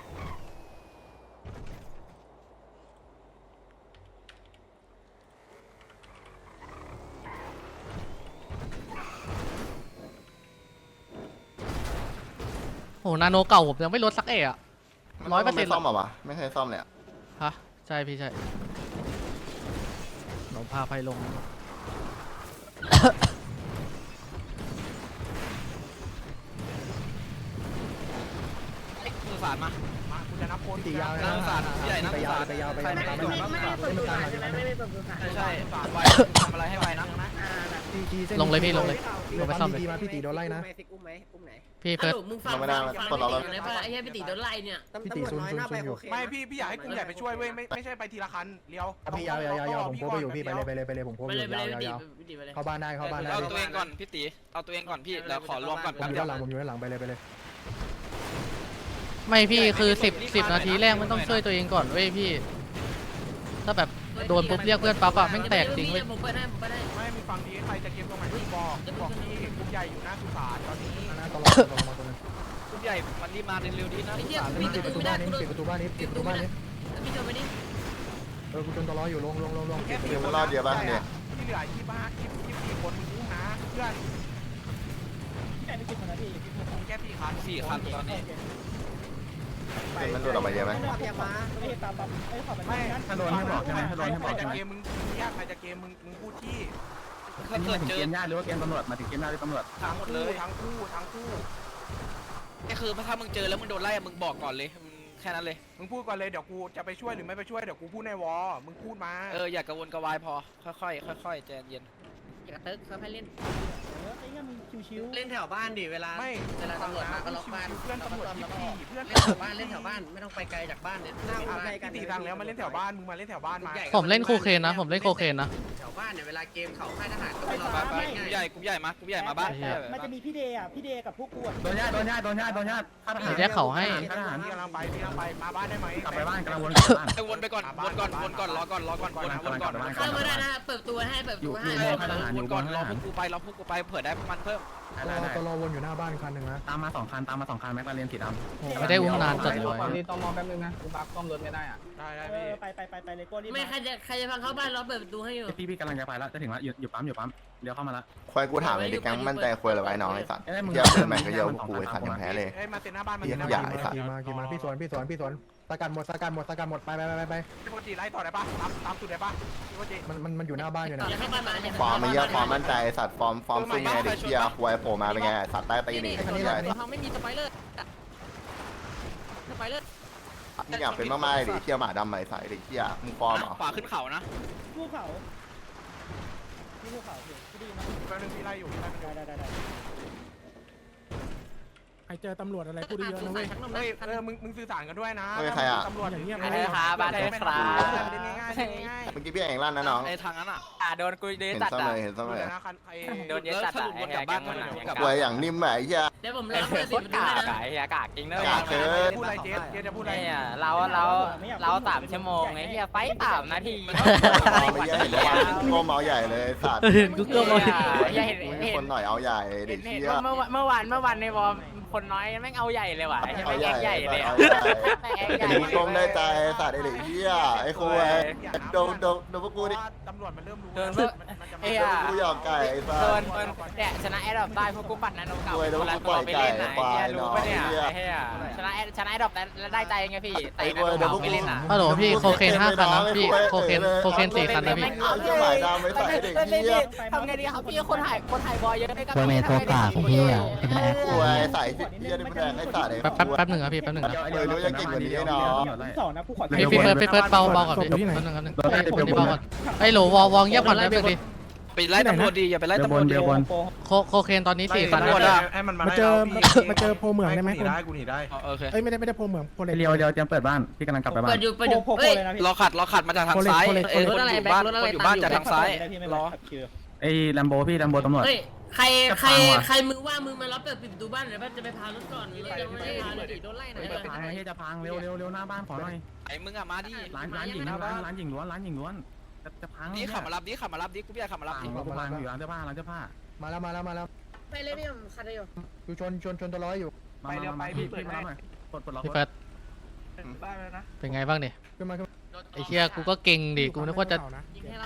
[SPEAKER 6] นาโนเก่าผมยังไม่ลดสักเอะอะร้อยเปอร์เซ็นต์
[SPEAKER 11] ไม่ซ่อมเหรอวะไม่เคยซ่อมเลยอะ
[SPEAKER 6] ฮะใช่พี่ใช่
[SPEAKER 8] หนมพ
[SPEAKER 6] พาไปลง
[SPEAKER 10] สุสานมา
[SPEAKER 3] มากูจะนับคน
[SPEAKER 12] ตียาว
[SPEAKER 10] นั่งสารใหญ่นั่ง
[SPEAKER 12] ไปยาว
[SPEAKER 10] สาร
[SPEAKER 12] ไปยาวไป
[SPEAKER 10] ใคร
[SPEAKER 12] ยาว
[SPEAKER 10] ไม่
[SPEAKER 12] ไป
[SPEAKER 10] ได้
[SPEAKER 12] ยาว
[SPEAKER 10] ไม่
[SPEAKER 12] ไม่มันตามอยู่
[SPEAKER 10] ใช่ไวทำอะไรให้ไวนะ
[SPEAKER 12] จีจีส้น
[SPEAKER 6] ลงเลยพี่ลงเลยลงไปซ่อมเลย
[SPEAKER 12] ดีมาพี่ตีโดนไล่นะ
[SPEAKER 5] อุ้มไหมอุ้มไหน
[SPEAKER 6] พี่เฟิร์ส
[SPEAKER 5] มึงฟังฟังฟังได้ป่ะไอ้เหี้ยพี่ตีโดนไล่เนี่ย
[SPEAKER 12] พี่ตีซุนซุนซุนอยู่
[SPEAKER 3] ไม่พี่พี่อยากให้กลุ่มใหญ่ไปช่วยเว้ยไม่ไม่ใช่ไปทีละคันเลี้ยว
[SPEAKER 12] พี่ยาวยาวยาวยาวผมโค้ไปอยู่พี่ไปเลยไปเลยไปเลยผมโค้
[SPEAKER 5] ไป
[SPEAKER 12] ไปอ
[SPEAKER 5] เลย
[SPEAKER 12] ยู่
[SPEAKER 5] ไปเลย
[SPEAKER 12] ยาว
[SPEAKER 5] พี่
[SPEAKER 12] ยาว
[SPEAKER 5] ตี
[SPEAKER 12] ยาว
[SPEAKER 5] พี่ตีไปเลย
[SPEAKER 12] เข้าบ้านได้เข้าบ้านได้
[SPEAKER 10] เอาตัวเองก่อนพี่ตีเอาตัวเองก่อนพี่แล้วขอรวมก่อน
[SPEAKER 12] ผม
[SPEAKER 10] แป๊บ
[SPEAKER 12] อยู่
[SPEAKER 10] เดียว
[SPEAKER 12] ด้านหลังผมอยู่ด้านหลังไปเลยไปเลย
[SPEAKER 6] ไม่พี่คือสิบสิบนาทีแรกมันต้องช่วยตัวเองก่อนเว้ยพี่ ถ้าแบบโดนปุ๊บเรียกเพื่อนปั๊บอะแม่งแตกจริงเว้ย
[SPEAKER 5] ผมเปิดให้ผมเปิดให้
[SPEAKER 3] ไม่มีฟังดีใครจะเกมตรงไหนที่บอกบอกที่กลุ่มใหญ่อยู่หน้าสุสานตอนนี้
[SPEAKER 12] หน้าตลอดตลอดมาตัวนึง
[SPEAKER 10] คุณใหญ่มันรีบมาเร็วๆดีนะ
[SPEAKER 5] ไอ้เหี้ย
[SPEAKER 12] ปิ
[SPEAKER 5] มี
[SPEAKER 12] ด
[SPEAKER 5] กระ
[SPEAKER 12] ประ
[SPEAKER 5] ตุ้
[SPEAKER 12] ตู
[SPEAKER 5] นไม่
[SPEAKER 12] บ้า
[SPEAKER 5] ได้
[SPEAKER 12] นนี้
[SPEAKER 5] กูโดน
[SPEAKER 12] ปิดประตูบ้านนี้ปิดประตูบ้านนี้
[SPEAKER 5] พี่โดนไปดิ
[SPEAKER 12] เออกูจนตลออยู่ลงลงลงลง
[SPEAKER 3] แค่
[SPEAKER 11] เดี๋ยวรอดเดี๋ยวบ้างเนี่ย
[SPEAKER 3] ที่เหลือยี่บ้ายี่ยี่สี่คนมึงรู้นะเพื่อน
[SPEAKER 7] พี่ไก่ไปกี่คนนะพี่
[SPEAKER 3] แค่สี่คัน
[SPEAKER 10] สี่คันตอนนี้
[SPEAKER 11] เป็น มันหลุดออกมาเยอะไหม
[SPEAKER 7] เพียมาไม่เห็นตามปั๊บไอ้ขอไป
[SPEAKER 3] ไม่
[SPEAKER 7] งั้น
[SPEAKER 3] ถ้าโดนให้บอกใช่ไหมถ้าโดนให้บอกใครจะเกมมึงยากใครจะเกมมึงมึงพูดที่
[SPEAKER 10] ถ้าเกิดเจอ
[SPEAKER 12] ญาติหรือว่าเกมตำรวจมาถึงเกมญาติหรือตำรวจ
[SPEAKER 3] ทั้งคู่ทั้งคู่ทั้งคู่
[SPEAKER 10] ก็คือถ้ามึงเจอแล้วมึงโดนไล่มึงบอกก่อนเลยมึงแค่นั้นเลย
[SPEAKER 3] มึงพูดก่อนเลยเดี๋ยวกูจะไปช่วยหรือไม่ไปช่วยเดี๋ยวกูพูดในวอมึงพูดมา
[SPEAKER 10] เอออย่ากระวนกระวายพอค่อยๆค่อยๆใจเย็น
[SPEAKER 5] อย่าเติร์กเขาให้เล่น
[SPEAKER 7] เออไอ้เงี้ยมึงชิว
[SPEAKER 1] เล่นแถวบ้านดิเวลา
[SPEAKER 3] ไม่
[SPEAKER 1] เวลาตำรวจมาก็ล็อกบ้าน
[SPEAKER 3] เพื่อนตำรวจยี่สี่เพื่อน
[SPEAKER 1] เล่นแถวบ้านเล่นแถวบ้านไม่ต้องไปไกลจากบ้านเนี่ยหน้าบ้าน
[SPEAKER 3] พี่ตีตังแล้วมาเล่นแถวบ้านมึงมาเล่นแถวบ้านมา
[SPEAKER 6] ผมเล่นโคเคนนะ ผมเล่นโคเคนนะ
[SPEAKER 1] แถวบ้านเนี่ยเวลาเกมเขาค่ายทหารก็ไปรอ
[SPEAKER 10] ไป
[SPEAKER 1] บ้าน
[SPEAKER 10] ไป
[SPEAKER 1] ง่าย
[SPEAKER 10] กลุ่มใหญ่กลุ่มใหญ่มากลุ่มใหญ่มาบ้าน
[SPEAKER 7] ๆมันจะมีพี่เดย์อะพี่เดย์กับพวกกู
[SPEAKER 12] โดนญาติโดนญาติโดนญาติโดนญาติ
[SPEAKER 6] เดี๋ยวแยกเขาให้
[SPEAKER 3] พี่กำลังไปพี่กำลังไปมาบ้านได้ไหม
[SPEAKER 12] กลับไปบ้านกำลังวนกลับบ้าน
[SPEAKER 10] ไอ้วนไปก่อนวนก่อนวนก่อนรอก่อนรอก่อนวนวนก่อน
[SPEAKER 5] เข้ามาได้นะเปิดตัวให้เปิดตัวให้
[SPEAKER 10] วนก่อนรอพวกกูไปรอพวกกูไปเผื่อได้มันเพิ่ม
[SPEAKER 12] ตลอวนอยู่หน้าบ้านคันหนึ่งนะตามมาสองคันตามมาสองคันแม็กลาเรียนสีดำ
[SPEAKER 6] ไม่ได้อุ้มนานจัดเลย
[SPEAKER 13] ตอนนี้ต้องมอแป๊บนึงนะกูบักซ่อมรถไม่ได้อะ
[SPEAKER 3] ได้ได้พี่
[SPEAKER 7] ไปไปไปไปเลยโก้นี่
[SPEAKER 5] ไม่ใครจะใครจะพังเข้าบ้านเราเปิดประตูให้อยู่
[SPEAKER 12] พี่พี่กำลังจะไปแล้วจะถึงแล้วอยู่ปั๊มอยู่ปั๊มเลี้ยวเข้ามาล้ว
[SPEAKER 11] ควายกูถามเลยดิแก๊งมั่นใจควายหรอไอ้น้องไอ้สัตว์
[SPEAKER 12] เอ้ยมึง
[SPEAKER 11] เดี๋ยวเป็นแมตช์ก็เยอะกูไอ้สัตว์ยังแพ้เลย
[SPEAKER 3] เอ้ยมาเซ็นหน้าบ้านมา
[SPEAKER 11] เหี้
[SPEAKER 3] เซ็นหน้าบ้าน
[SPEAKER 11] ยะไอ้สัตว์
[SPEAKER 12] ขี่มาขี่มาพี่สวนพี่สวนพี่สวน สกัดหมดสกัดหมดสกัดหมดไปไปไปไปไป
[SPEAKER 3] พี่โปรจีไล่ต่อได้ปะตามตามสุดได้ปะพี่โปรจี
[SPEAKER 12] มันมันมันอยู่หน้าบ้านอยู่นะ
[SPEAKER 5] อย่าเข้าบ้านมาอย่า
[SPEAKER 11] ฟอร์มมาเยอะฟอร์มมั่นใจไอ้สัตว์ฟอร์มฟอร์มซุ่มไงเด็กเหี้ยควายโผล่มาเป็นไงไอ้สัตว์ใต้ตีนอีกไอ้เหี้ย
[SPEAKER 5] เขาไม่มีสไปเลอร์สไปเลอร์
[SPEAKER 11] มึงอยากเป็นมากๆเลยดิเหี้ยหมาดำไหมใส่เด็กเหี้ยมึงฟอร์มเหรอ
[SPEAKER 10] ขวาขึ้นเขานะ
[SPEAKER 7] ภูเขาที่ภูเขาพี่ดีนะ
[SPEAKER 3] แป๊บนึงพี่ไล่อยู่พี่ไล่มันอยู่
[SPEAKER 7] ได้ได้ ได้
[SPEAKER 12] ใครเจอตำรวจอะไรพูดเยอะนะเว้ย
[SPEAKER 3] เฮ้ยเออมึงมึงสื่อสารกันด้วยนะ
[SPEAKER 11] เฮ้ยใครอะ
[SPEAKER 3] ตำรวจ
[SPEAKER 12] อย่างเงี้ย
[SPEAKER 3] ไม่
[SPEAKER 12] ไม่
[SPEAKER 3] ได้
[SPEAKER 12] ได้
[SPEAKER 3] ครับบ้านได้ครับเล่นง่ายๆเล่นง่าย
[SPEAKER 11] เมื่อกี้พี่เองลั่นนะน้อง
[SPEAKER 10] ไอ้ทางนั้นอะ
[SPEAKER 13] อ่าโดนกูเด
[SPEAKER 11] เห็น
[SPEAKER 13] ตัด
[SPEAKER 11] ซ้ำ
[SPEAKER 13] อะ
[SPEAKER 11] เลยเห็น
[SPEAKER 3] ๆ
[SPEAKER 11] ซ้ำเลย
[SPEAKER 3] ดูนะคันไอ้
[SPEAKER 13] โดนเยอะตัดอะไอ้แกงมันอะ
[SPEAKER 11] ควายอย่างนิ่มอะไอ้เหี้ย
[SPEAKER 5] เดี๋ยวผม
[SPEAKER 13] เอ
[SPEAKER 5] รอ
[SPEAKER 13] อ
[SPEAKER 5] เปิด
[SPEAKER 13] โค
[SPEAKER 5] สิบ
[SPEAKER 13] ตร
[SPEAKER 5] ประตู
[SPEAKER 13] กา
[SPEAKER 5] ให้
[SPEAKER 13] ก
[SPEAKER 5] นะ
[SPEAKER 13] ไอ้กากจริงเลย
[SPEAKER 11] กากเกิน
[SPEAKER 3] พูดอะไรเจ๊เจ๊จะพูดอะไร
[SPEAKER 13] เนี่ยเราเราเราสามชั่วโมงไอ้เหี้ยไฟสามนาที
[SPEAKER 11] ไม่เยอะเห็นว่าโก้เมาใหญ่เลยสัตว์
[SPEAKER 6] เห็นกูก็มา
[SPEAKER 13] อย่าเห็น
[SPEAKER 11] มี
[SPEAKER 13] เห็
[SPEAKER 11] คนนหน่อยเอาใหญ่เด็ก
[SPEAKER 13] เห็น
[SPEAKER 11] เหี้ย
[SPEAKER 13] เมื่อเมื่อวานเมื่อวานในวอร์คนน้อยแม่งเอาใหญ่เลยว่ะใช่ไหม
[SPEAKER 11] เอา
[SPEAKER 13] แย
[SPEAKER 11] ใหญ่
[SPEAKER 13] กใหญ่เลย
[SPEAKER 11] เอา
[SPEAKER 13] อะ
[SPEAKER 11] ใหญ่ไอ้เด็กกลมได้ใจสัตว์ไอ้เด็กเหี้ยไอ้ควายโดนโดนโดนพวกกูดิ
[SPEAKER 3] ตำรวจมันเริ่มรู้
[SPEAKER 13] โดน
[SPEAKER 3] แล้ว
[SPEAKER 13] พวก
[SPEAKER 3] มันจะ
[SPEAKER 13] เอ้
[SPEAKER 3] ไม่
[SPEAKER 13] ย
[SPEAKER 11] กูหยอกไก่ไอ้สั
[SPEAKER 13] โด
[SPEAKER 11] ต
[SPEAKER 13] น
[SPEAKER 11] ว์
[SPEAKER 13] โดนเนี่ยชนะแอดดอปได้พวกกูปัดนาโนเก่า
[SPEAKER 11] โอ้ยแล้ว
[SPEAKER 13] คนละ
[SPEAKER 11] กู
[SPEAKER 13] ตัว
[SPEAKER 11] ปล่อย
[SPEAKER 13] ไปเล่นไหน
[SPEAKER 11] ไก่
[SPEAKER 13] เฮียรู้ปะเนี่ย
[SPEAKER 11] ควายเนอะ
[SPEAKER 13] ไอ้เฮียชนะแอดชนะแอดดอปแล้วได้ใจไงพี่แต่
[SPEAKER 11] ไอ้
[SPEAKER 13] นา
[SPEAKER 11] ควาย
[SPEAKER 13] โน
[SPEAKER 11] เดี๋ยว
[SPEAKER 13] เก่า
[SPEAKER 11] พวก
[SPEAKER 13] ไม่
[SPEAKER 11] กู
[SPEAKER 13] เล่นอะ
[SPEAKER 6] ฮัลโหลพี่โคเคนห้าคันนะพี่โคเคนโคเคนสี่คันนะพี่
[SPEAKER 11] เอาเหี้ยหมายดำไว้ใส่เด็กเหี้ย
[SPEAKER 13] ทำไงดีครับพี่คนถ่ายคนถ่ายบอยเยอะด้วยกัน
[SPEAKER 6] โคเมโตกากของพี่อะ
[SPEAKER 11] ควายใส่เหี้ยนี่มันแรงไอ้สัตว์ไอ้
[SPEAKER 6] แป๊บแป๊บแป๊บหนึ่งครับพี่แป๊บหนึ่งนะ
[SPEAKER 11] เออรู้จะกินกว่านี้เนาะ
[SPEAKER 7] สองนะกูขอ
[SPEAKER 6] พี่พี่เฟิร์สพี่เฟิร์สเบาเบาก่อนพี่แป๊บหนึ่งแป๊บหนึ่งไอ้ยคนนี้เบาก่อนไอ้โหลวอวอลเงียบก่อนแป๊บหนึงดิ
[SPEAKER 10] ไปไล่ตำรวจดีอย่าไปไล่ตำรวจเดียว
[SPEAKER 6] โคโคเคนตอนนี้สี่คัน
[SPEAKER 10] ตำรวจ
[SPEAKER 6] นะ
[SPEAKER 10] อะ
[SPEAKER 3] ให้มันมา
[SPEAKER 12] เจอมาเจอโพเหมืองได้ไหม
[SPEAKER 3] กูหนีได้กูหนีได้
[SPEAKER 10] โอเค
[SPEAKER 12] เอ้ยไม่ได้ไม่ได้โพเหมืองโพเรียวเดียวเตรียมเปิดบ้านพี่กำลังกลับไปบ้า
[SPEAKER 5] เปิ
[SPEAKER 12] น
[SPEAKER 5] ดอยู่เปิดอยู่เฮ้ย
[SPEAKER 10] รอขัดรอขัดมาจากทางซ้าย
[SPEAKER 12] เล็ก
[SPEAKER 10] เอ้ย
[SPEAKER 12] โค
[SPEAKER 10] คน
[SPEAKER 12] เล็ก
[SPEAKER 10] อยู่บ้านคนอยู่บ้านจากทางซ้าย
[SPEAKER 7] รอ
[SPEAKER 12] ไอ้ลัมโบพี่ลัมโบตำรวจ
[SPEAKER 5] เฮ้ย ใครใครใครมึงว่ามึงมารับเปิดปิดประตูบ้านเดี๋ยวจะไปพารถก่อนยังไม่ได้พาเลยดิโดนไล่หน่อย
[SPEAKER 12] พังไอ้เฮียจะพังเร็วเร็วเร็วหน้าบ้านขอหน่อย
[SPEAKER 10] ไอ้มึงอะมาดิ
[SPEAKER 12] ร้านร้านหญิงร้านร้านหญิงล้วนร้านหญิงล้วนจะจะพัง
[SPEAKER 10] นี่ขับมารับดิขับมารับดิกูพี่อยากขับมารับดิ
[SPEAKER 12] พังพังอยู่ร้านเสื้อผ้าร้านเสื้อผ้ามาแล้วมาแล้วมาแล้ว
[SPEAKER 5] ไปเลยพี่ผมคันเดียว
[SPEAKER 12] อยู่ชนชนชนตัวร้อยอยู่มามามาพี่พี่มาหน่อยปลดปลดล็อก
[SPEAKER 6] พี่เฟิร์สเป็นไงบ้างเนี่ย
[SPEAKER 12] ขึ้นมาขึ้น
[SPEAKER 5] ร
[SPEAKER 6] ไอ้เหี้ยกูก็เก่งดิ กูนึกว่าจะ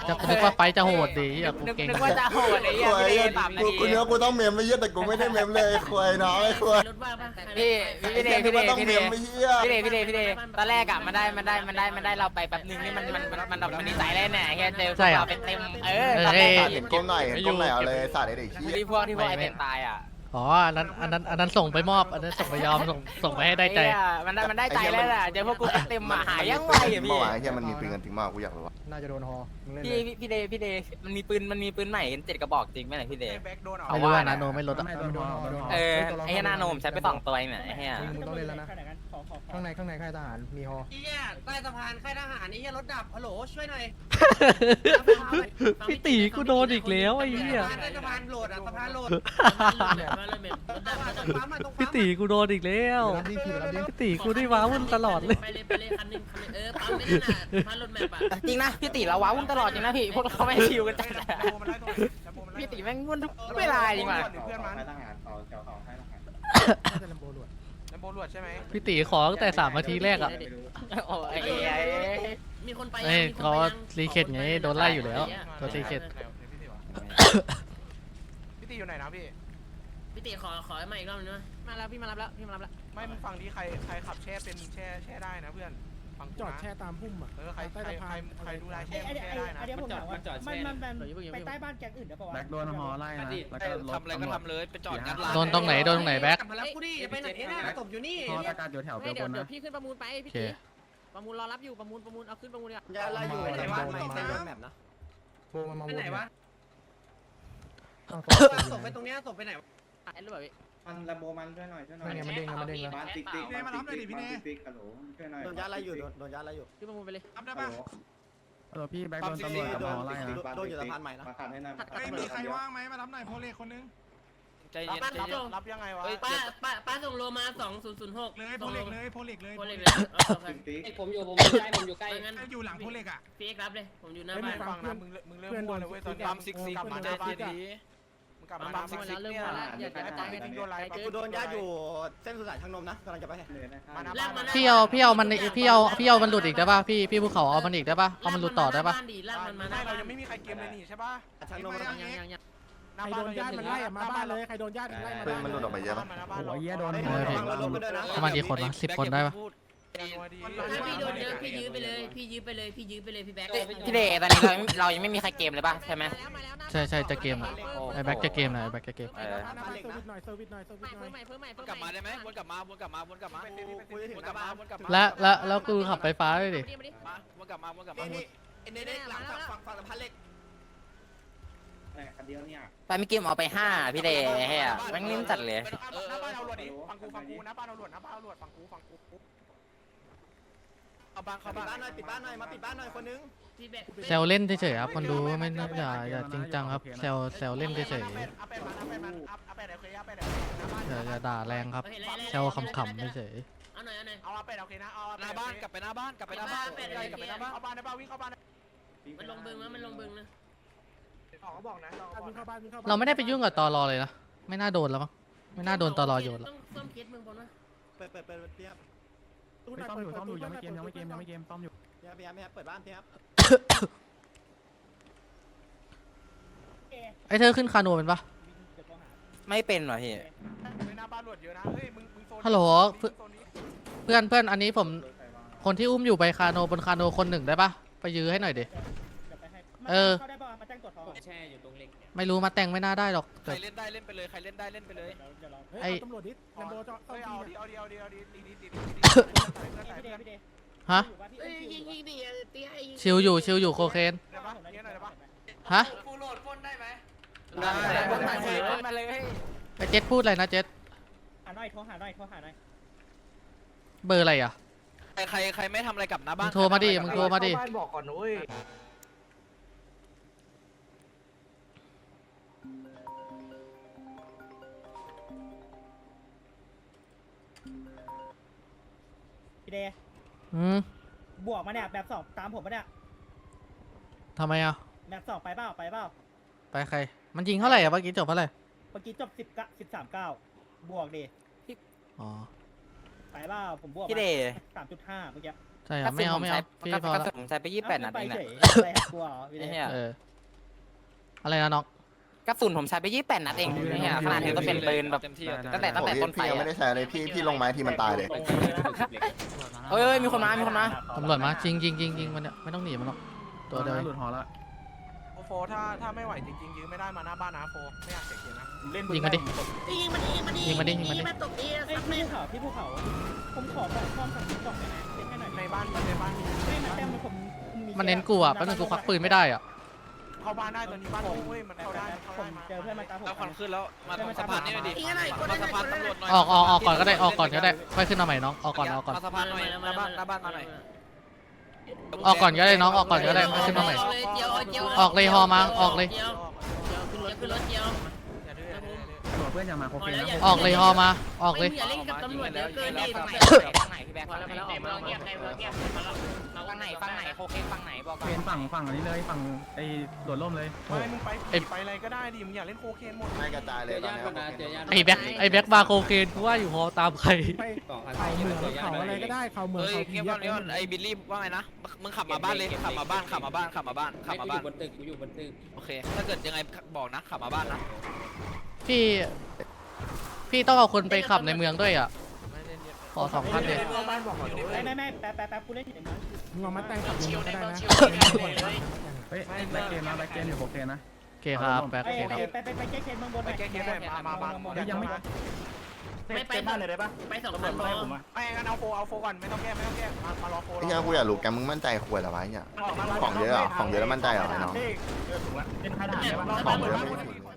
[SPEAKER 6] จะกูนึกว่าไฟจะโหดดิเหี้ยกูเก่ง
[SPEAKER 11] นึกว่าจะโหดไอ้เหี้ยพี่เดกูกูเนื้อกูต้องเมมไม่เยอะแต่กูไม่ได้เมมเลยควายน้องไอ้ควาย
[SPEAKER 5] รถว่างปะ
[SPEAKER 13] พี่พี่เดพี่เด
[SPEAKER 11] ต้อง
[SPEAKER 13] พี่
[SPEAKER 11] เม
[SPEAKER 13] เด
[SPEAKER 11] มไม่เหี้ย
[SPEAKER 13] พี่เดพี่เดพี่เดตอนแรกอะมันได้มันได้มันได้มันได้เราไปแป๊บนึงนี่มันมันมันมันมันดีใจเลยแน่แค่เจอเราเป็นเต็มเออตอนแรก
[SPEAKER 11] เห็นก้มหน่อยเห็นก้มหน่อยเอาเลยสาดไอ้เด็กเหี้ย
[SPEAKER 13] ที่พวกที่พวกไอเป็นตายอะ
[SPEAKER 6] อ๋ออันนั้นอันนั้นอันนั้นส่งไปมอบ อันนั้นส่งไปยอมส่งส่งไปให้ได้ใจ
[SPEAKER 13] มันได้มันได้ใจแล้วแหละเจอพวกกูเต็มอะหายยังไงอะ
[SPEAKER 11] เมื่
[SPEAKER 13] พี่
[SPEAKER 11] อวานไอ้เหี้ยมันมีปืนกันจริงมากกูอยากรู้ว่า
[SPEAKER 8] น่าจะโดนฮอมึงเล่น
[SPEAKER 13] พี่พี่เดพี่เดมันมีปืนมันมีปืนใหม่เจ็ดกระบอกจริงไหมล่ะพี่เด
[SPEAKER 3] แบ็คโดนเอา
[SPEAKER 6] ไม่รู้ว่านาโนไม่ลดอะ
[SPEAKER 8] ไม่โดนฮอโดนฮอ
[SPEAKER 13] เออไอ้หน้าโนมใช้ไปสองตัวเองเนี่ยไอ้เหี้ย
[SPEAKER 8] มึงต้องเล่นแล้วนะ
[SPEAKER 7] ขอขอขอ
[SPEAKER 8] ข้างในข้างในค่ายทหารมีฮอ
[SPEAKER 1] ไอ้เหี้ยใต้สะพานค่ายทหารไอ้เหี้ยรถดับฮัลโหลช่วยหน่อย
[SPEAKER 6] พี่ตีกูโดนอีกแล้วไอ้เหี้ย
[SPEAKER 1] ใต้สะพานโหลดอะสะพานโหลด
[SPEAKER 5] มาเลยเมมรถดับรถดับ
[SPEAKER 1] ปั๊มอะตรงปั๊ม
[SPEAKER 6] พี่ตีกูโดนอีกแล้ว
[SPEAKER 8] รับดิพี่รับดิ
[SPEAKER 6] พี่ตีกูได้ว้าวุ่นตลอดเลย
[SPEAKER 5] ไปเลยไปเลยคันหนึ่งคันหนึ่งเออปั๊มไม่ได้น่ะพารถแมพอะ
[SPEAKER 13] จริงนะพี่ตีเราว้าวุ่นตลอดจริงนะพี่พวกเราไม่ชิวกันจัง
[SPEAKER 3] โบมันไล่ตัวโบมันไล่
[SPEAKER 13] พี่ตีแม่งวุ่นทุกเวลาจริงว่ะ
[SPEAKER 3] เพื่อนมัน
[SPEAKER 8] น่าจะลำ โบหลวด
[SPEAKER 3] แลมโบรวดใช่ไหม
[SPEAKER 6] พี่ตีขอตั้งแต่สามนาทีแรกอะ
[SPEAKER 13] โอ้ย
[SPEAKER 5] มีคนไป
[SPEAKER 6] เอ้ย
[SPEAKER 5] มีคน
[SPEAKER 6] เขา
[SPEAKER 5] ไปยัง
[SPEAKER 6] รีเค็ดไงโดนไล่อยู่แล้ว ตัวรีเค็ด
[SPEAKER 3] พี่ตีอยู่ไหนนะพี่
[SPEAKER 5] พี่ตีขอขอมาอีกรอบนึงนะมาแล้วพี่มารับแล้วพี่มารับแล้ว
[SPEAKER 3] ไม่มึงฟังดีใครใครขับแช่เป็นแช่แช่ได้นะเพื่อน ฟังกู
[SPEAKER 8] จอด
[SPEAKER 3] นะ
[SPEAKER 8] แช่ตามพุ่มอะ
[SPEAKER 3] เออใครใครใครใครดูแล
[SPEAKER 7] ไอ้
[SPEAKER 3] แช่
[SPEAKER 7] ไอ้
[SPEAKER 3] แช่
[SPEAKER 7] ไอ้
[SPEAKER 3] ได้นะ
[SPEAKER 7] ไอ้เดี๋ยวผมถามว่ามันมันมันไปใต้บ้านแกงอื่นได้ป่าวะ
[SPEAKER 8] แบ็คโดนฮอไล่นะแล้วก็รถ
[SPEAKER 10] ทำอะไรก็ทำเลยไปจอดกัน
[SPEAKER 6] โดนตรงไหนโดนตรงไหนแบ็ค
[SPEAKER 1] กลับมารับกูดิไปไหนเนี่ยศพอยู่นี่
[SPEAKER 8] ฮอตะการอยู่แถวเกียวบน
[SPEAKER 5] เดี๋ยว
[SPEAKER 8] นะ
[SPEAKER 5] พี่ขึ้นประมูลไป
[SPEAKER 6] โอ
[SPEAKER 5] พี่
[SPEAKER 6] เค
[SPEAKER 5] ตีประมูลรอรับอยู่ประมูลประมูลเอาขึ้นประมูลดีกว่า
[SPEAKER 11] อย่าไล่อยู่ไหนวะไม่ใช่รถแมพนะ
[SPEAKER 8] โบมันมา
[SPEAKER 1] ไป
[SPEAKER 8] วน
[SPEAKER 1] ไหนวะ
[SPEAKER 8] ข้าง
[SPEAKER 1] ศพไปตรงเนี้ยศพไปไหน
[SPEAKER 5] ไอ้รู้แบบพี่
[SPEAKER 8] นั่นไงมันเด้งแล้วมันเด้งแล้ว
[SPEAKER 9] ติ๊กติ๊กมารับหน่อยดิพี่เน่ติ๊กฮัลโหลช่วยหน่อย
[SPEAKER 11] โดนยัดอะไรอยู่โดนยัดอะไรอยู่
[SPEAKER 5] ขึ้นประมูลไปเลย
[SPEAKER 9] รับได้ปะ
[SPEAKER 8] เออพี่แบ็คโดนตำรวจกับฮอไล่นะ
[SPEAKER 11] โดนอยู่สะพานใหม่นะ
[SPEAKER 9] มาขัดให้หน่อย
[SPEAKER 3] ไม่มีใครว่างไหมมารับหน่อยโพเลคนนึง
[SPEAKER 10] ใจเย็นใจ
[SPEAKER 3] รับ
[SPEAKER 10] เย็น
[SPEAKER 3] รับยังไงวะ
[SPEAKER 5] ป้าป้าป้าส่งโลมาสองศูนย์ศูนย์หก
[SPEAKER 3] เลยโพเล็กเลยโพเล็กเลย
[SPEAKER 5] โพเล็กเลยเอาเอาไป
[SPEAKER 9] ติ๊กผมอยู่ผมอยู่ใกล้ผมอยู่ใกล้
[SPEAKER 5] งั้น
[SPEAKER 3] อยู่หลังโพเล็กอะ
[SPEAKER 5] พี่เอ็กซ์รับเลย ผมอยู่หน้า
[SPEAKER 3] ไม่
[SPEAKER 5] บ้าน
[SPEAKER 3] ฟังนะมึงมึงเริ่มมั่วเลยเว้ยตอนนี้
[SPEAKER 10] ปั๊มซิกซิก
[SPEAKER 3] กลับ
[SPEAKER 10] มั
[SPEAKER 3] มานห
[SPEAKER 10] ใจ
[SPEAKER 3] น้าบ้าน
[SPEAKER 10] เย็น
[SPEAKER 3] ดิ
[SPEAKER 10] ดี
[SPEAKER 3] มึง กลับมาหน้าบ้าน
[SPEAKER 5] เริ่มมาแล้วอย่า
[SPEAKER 3] ไอ้
[SPEAKER 5] ตา
[SPEAKER 3] ตายยไม่ทิ้งโดนไล่
[SPEAKER 11] กูโดนยัดอยู่เส้นสุสานทางนมนะกำลังจะไป
[SPEAKER 3] มาหน้าบ้าน
[SPEAKER 6] พี่เอาพี่เอามันพี่เอาพี่เอามันหลุดอีกได้ป่ะพี่พี่ภูเขาเอามันอีกได้ป่ะเอามันหลุดต่อได้ป่ะ
[SPEAKER 5] ลากมันมาห
[SPEAKER 3] ไม่
[SPEAKER 5] น้า
[SPEAKER 3] เรา
[SPEAKER 5] บ้าน
[SPEAKER 3] ยังไม่มีใครเกมเลยนี่ใช่ป่ะ
[SPEAKER 11] ทางนม
[SPEAKER 5] ยังยังยังยัง
[SPEAKER 3] หน้าบ้านเรายังถึงไล่อะมาบ้านเลยใครโดนญาติไล่มา
[SPEAKER 11] ปืนมันหลุดออกไปเยอะปะ
[SPEAKER 8] โอ้ยเหี้ยโดน
[SPEAKER 11] ระวังรถกันด้วยนะ
[SPEAKER 6] ประมาณกี่คนวะสิบคนได้ป่ะ
[SPEAKER 5] ถ้าพี่โดนเยอะพี่ยื้อไปเลย พี่ยื้อไปเลย พี่ยื้อไปเลย พี่แบ๊ก
[SPEAKER 13] พี่เดตอนนี้เราเรายังไม่มีใครเกมเลยป่ะใช่ไหม
[SPEAKER 6] ใช่ใช่จะเกมอะไอ้แบ็คจะเกมนะไอ้แบ็คจะเกม
[SPEAKER 13] เออ
[SPEAKER 8] เซอร์วิสหน่อยเซอร์วิสหน่อยเซอร์วิสหน่
[SPEAKER 5] เพิ่
[SPEAKER 8] อย
[SPEAKER 5] มใหม่เพิ่มใหม่
[SPEAKER 10] วนกลับมาได้ไหมวนกลับมาวนกลับมาวนกลับมา
[SPEAKER 11] กูจะถึ
[SPEAKER 10] ว
[SPEAKER 11] ง
[SPEAKER 10] น
[SPEAKER 11] ห
[SPEAKER 10] กลั
[SPEAKER 11] น้า
[SPEAKER 10] บ
[SPEAKER 11] บ้า
[SPEAKER 10] มาวนกลับมา
[SPEAKER 6] และและแล้วกูขับไฟฟ้าด้วยดิ
[SPEAKER 10] วนกลับมาวนกลับมา
[SPEAKER 11] นี่เอ็นเด็กหลังฝั่งฝั่งสะพานเหล็ก
[SPEAKER 9] คันเดียวเนี่ย
[SPEAKER 13] ไปมีเกมเอาไปห้าพี่เดเฮียแม่งนิ่มจัดเลย
[SPEAKER 3] หน้าบ้านเราหลวดดิฟังกูฟังกูหน้าบ้านเราหลวดหน้าบ้านเราหลวดฟังกูฟังกู
[SPEAKER 10] เอาบ้าน
[SPEAKER 11] ปิ
[SPEAKER 10] เข้า
[SPEAKER 11] ด
[SPEAKER 10] บ้าน
[SPEAKER 11] บ้านหน่อยปิดบ้านหน่อยมาปิดบ้านหน่อยคนนึง
[SPEAKER 5] พี่แบ๊ก
[SPEAKER 6] แซวเล่นเฉยๆครับคนดูไม่น่าอย่าอย่าจริงจังครับแซวแซวเล่นเฉย
[SPEAKER 3] เอาไปมันเอาไปมันเอาไปไหนเคยเอาไปไหนหน้าบ้าน
[SPEAKER 6] ๆอย่าอย่าด่าแรงครับแซวขำๆเฉย
[SPEAKER 5] เอาหน่อยเอาหน่อย
[SPEAKER 3] เอาไปโอเคนะเอา
[SPEAKER 10] หน้าบ้านกลับไปหน้าบ้านกลับไปหน้าบ้านกลับไปหน้าบ้าน
[SPEAKER 3] เอาบ้านได้ป่าวิ่งเข้าบ้าน
[SPEAKER 5] มันลงบึงนะมันลงบึงนะ
[SPEAKER 3] ออกก็บอกนะ
[SPEAKER 8] วิ่งเข้าบ้านวิ่งเข้า
[SPEAKER 6] ๆ
[SPEAKER 8] บ้าน
[SPEAKER 6] เราไม่ได้ไปยุ่งกับตอรอเลยนะไม่น่าโดนแล้วมั้งไม่น่าโดนตอรอโยนแล้ว
[SPEAKER 5] ต้องซ่อมเคสเมืองบนวะ
[SPEAKER 11] เปิดเปิดเปิดเพียบ
[SPEAKER 8] ซ่อมอยู่ซ่อมอยู่ยังไม่เกมยังไม่เกมยังไม่เกมซ่อมอยู่
[SPEAKER 11] เพียบเพียบเพียบเปิดบ้านเพียบ
[SPEAKER 6] ไอ้เธอขึ้นคาโนเป็นปะ
[SPEAKER 13] ไม่เป็นหรอพี่
[SPEAKER 3] หน้าบ้านหลวดเยอะนะเฮ้ยมึงมึงโซน
[SPEAKER 6] ฮัลโหล
[SPEAKER 3] เพื่
[SPEAKER 6] เพื่อนเพื่อนอันนี้ผมคนที่อุ้มอยู่ไปคาโนบนคาโนคนหนึ่งได้ปะไปยื้อให้หน่อยดิเออ
[SPEAKER 7] เข้าได้ป่ะมาแจ้งตรวจทอง
[SPEAKER 9] แช่อยู่ตรงเหล็ก
[SPEAKER 6] ไม่รู้มาแต่งไม่น่าได้หรอก
[SPEAKER 10] ใคร
[SPEAKER 6] แต่
[SPEAKER 10] เล่นได้เล่นไปเลยใครเล่นได้เล่นไปเลย
[SPEAKER 7] เดี๋ยวเรา
[SPEAKER 8] เฮ้ย
[SPEAKER 6] ไอ้
[SPEAKER 8] ตำรวจดิแลมโบจอด
[SPEAKER 3] เฮ้ย
[SPEAKER 8] ซ่อ
[SPEAKER 3] เอา
[SPEAKER 8] ม
[SPEAKER 3] ดิ
[SPEAKER 8] ที
[SPEAKER 3] เอาดิเอาดิเอาดิตีดิตีดิ
[SPEAKER 7] พี่เดย์พี่เดย์
[SPEAKER 6] ฮะ
[SPEAKER 5] เอ้ยยิงยิงดิตีให้ยิง
[SPEAKER 6] ชิลอยู่ชิลอยู่โคเคน
[SPEAKER 3] เดี๋ยวปะเดี๋ยวหน่อยเดี๋ยวปะ
[SPEAKER 6] ฮะ
[SPEAKER 1] ฟูโหลดพ่นได้ไหม
[SPEAKER 13] มาเลย
[SPEAKER 6] ไอ้เจ็ดพูดอะไรนะเจ็ด
[SPEAKER 7] หาหน่อยโทรหาหน่อยโทรหาหน่อย
[SPEAKER 6] เบอร์อะไรอะ
[SPEAKER 10] ใครใครใครไม่ทำอะไรกับหน้าบ้าน
[SPEAKER 6] มึงโทรมาดิมึงโทรมาดิ
[SPEAKER 3] บ้านบอกก่อนนุ้ย
[SPEAKER 7] พี่เดย์
[SPEAKER 6] อืม
[SPEAKER 7] บวกมาเนี่ยแบบสองตามผมมาเนี่ย
[SPEAKER 6] ทำไมอะ
[SPEAKER 7] แบบสองไปเปล่าไปเปล่า
[SPEAKER 6] ไปใคร มันยิงเท่าไหร่อะเมื่อกี้จบเท่าไหร่
[SPEAKER 7] เมื่อกี้จบสิบกะสิบสามเก้าบวกดิ
[SPEAKER 6] อ๋อ
[SPEAKER 7] ไปเปล่าผมบวก
[SPEAKER 13] พี่เด
[SPEAKER 7] สามจุดห้าเมื่อกี้
[SPEAKER 6] ใช่ครับไม่เอาไม่เอา พี่พอละ
[SPEAKER 13] ผมใช้ไปยี่สิบแปดนัด
[SPEAKER 7] ไป
[SPEAKER 13] เอง
[SPEAKER 7] เฉ
[SPEAKER 13] นะ
[SPEAKER 7] ยอะไรกลัวพี่
[SPEAKER 13] ไอ้
[SPEAKER 7] เนี่ย
[SPEAKER 13] เหี้ย
[SPEAKER 6] เออ อะไรนะน้อง
[SPEAKER 13] กระสุนผมใช้ไปยี่สิบแปดนัดเองไอ้เหี้ยขนาดนี้ก็เป็นปืนแบบตั้งแต่ตั้งแต่ต้นไฟ
[SPEAKER 11] พี่ยังไม่
[SPEAKER 13] อะ
[SPEAKER 11] ได้ใช้เลยพี่พี่ลงไม้ทีมันตายเลย
[SPEAKER 13] เอ้ยมีคนมา มีคนมา
[SPEAKER 6] ตำรวจมาจริงจริงจริงจริงมันเนี่ยไม่ต้องหนีมันหรอกตัวเดียวเอง
[SPEAKER 8] หลุดหอแล้ว
[SPEAKER 3] โอ้โฟถ้าถ้าไม่ไหวจริงๆยื้อไม่ได้มาหน้าบ้านนะโฟไม่อยากเสียเกียรตินะ
[SPEAKER 6] ยิงมาดิ
[SPEAKER 5] ยิงมันยิงมัน
[SPEAKER 6] ยิงมาดิยิงมาดิ
[SPEAKER 5] มันตกดี
[SPEAKER 7] เอ้ย
[SPEAKER 5] สัก
[SPEAKER 7] พี่
[SPEAKER 5] แม่
[SPEAKER 7] ภูเขาพี่ภูเขาผมขอบอกความสั่งกล่องได้ไหมเป็นแค่หน่อย
[SPEAKER 3] ในบ้านมีในบ้านมี
[SPEAKER 7] ไม่นะแต้มผม
[SPEAKER 6] มันเน้นกูอะแป๊บนึงกูควักปืนไม่ได้อะ
[SPEAKER 3] เข้าบ้านได้ตอนนี้บ้านโอ้ยมันเข้าได้มันเข้า
[SPEAKER 7] ผ
[SPEAKER 3] ได้
[SPEAKER 7] ม
[SPEAKER 3] มา
[SPEAKER 7] เจอเพื่อนมาตามผม
[SPEAKER 10] แล้วควันขึ้นแล้วมาตรงสะพานนี่หน่อยดิ
[SPEAKER 5] ยิงอะไรคน
[SPEAKER 10] มา
[SPEAKER 5] นั้น
[SPEAKER 10] สะพานตำรวจหน่อย
[SPEAKER 6] ออกออกออกก่อนก็ได้ออกก่อนก็ได้ค่อยขึ้นมาใหม่น้องออกก่อนออกก่อน
[SPEAKER 10] มาสะพานหน่อยหน้าบ้านหน้าบ้านมาหน่อย
[SPEAKER 6] ออกก่อนก็ได้น้องออกก่อนก็ได้ค่อยขึ้นมาใหม่
[SPEAKER 5] เจียวเจียว
[SPEAKER 6] ออกเลยฮอมาออกเลย
[SPEAKER 5] เจียวขึ้นรถเจียว
[SPEAKER 8] เพื่อนอย่ามาโคเคนนะ
[SPEAKER 6] ออกเลยฮอมา ออกเลย
[SPEAKER 5] อย่าเล่นกับตำรวจเยอะเกินดิ
[SPEAKER 13] ฝั่งไหน
[SPEAKER 5] ฝั่ง
[SPEAKER 13] ฝั่งไหนพี่แบงค์
[SPEAKER 5] พอ
[SPEAKER 13] ฝั่ง
[SPEAKER 5] แล้ว
[SPEAKER 13] ไหน
[SPEAKER 5] พอแล้วออกมาเงียบในเมืองเงียบเรา
[SPEAKER 13] ฝั่งไหนฝั่งไหนโคเคนฝั่งไหนบอก
[SPEAKER 8] โคเคนฝั่งฝั่งอันนี้เลยฝั่งไอ้โดดร่มเลย
[SPEAKER 3] ไม่มึงไปผีไปอะไรก็ได้ดิมึงอยากเล่นโคเคนหมด
[SPEAKER 11] ไม่กระจายเลยตอนนี้
[SPEAKER 6] ไอ้แบ็คไอ้แบ็คบาร์โคเคนกูว่าอยู่ฮอตามใคร
[SPEAKER 9] เขาเมืองเขาอะไรก็ได้
[SPEAKER 10] เฮ้ยเงียบก่อนเงียบก่อนไอ้บิลลี่ว่าไงนะมึงขับมาบ้านเลยขับมาบ้านขับมาบ้านขับมาบ้านขับมาบ้าน
[SPEAKER 9] บนตึกกูอยู่บนตึก
[SPEAKER 10] โอเคถ้าเกิดยังไงบอกนะขับมาบ้านนะ
[SPEAKER 6] พี่พี่ต้องเอาคนไปขับในเมืองด้วยอะขอสองพันเลย
[SPEAKER 7] ไม่ไม่ไม่แป๊บแป๊บแป๊บกูเล่นอยู่ในนั้น
[SPEAKER 8] มึงเอามาแต่งขับลงก็ได้นะเฮ้ยแบ็คเกนนะแบ็คเกนอยู่โคเคนนะ
[SPEAKER 6] โอเคครับแบ็ค
[SPEAKER 7] ไอ้
[SPEAKER 6] โอเคครับ
[SPEAKER 7] ไปไปไปแก้เคนเมืองบน
[SPEAKER 3] ไปแก้เคสเลยมามามา
[SPEAKER 7] ยังไม่
[SPEAKER 5] ไม่ไปบ้านเลยได้ปะไปสองพันพอ
[SPEAKER 3] ไม่งั้นเอาโฟเอาโฟก่อนไม่ต้องแก้ไม่ต้องแก้มามารอโฟ
[SPEAKER 11] ไอ้เหี้ยกูอยากรู้แกมึงมั่นใจขวดอะไรวะเนี่ยของเยอะเหรอของเยอะแล้วมั่นใจเหรอไอ้น้อง
[SPEAKER 3] เป็นขนาด
[SPEAKER 11] ของเยอะไม่ถึง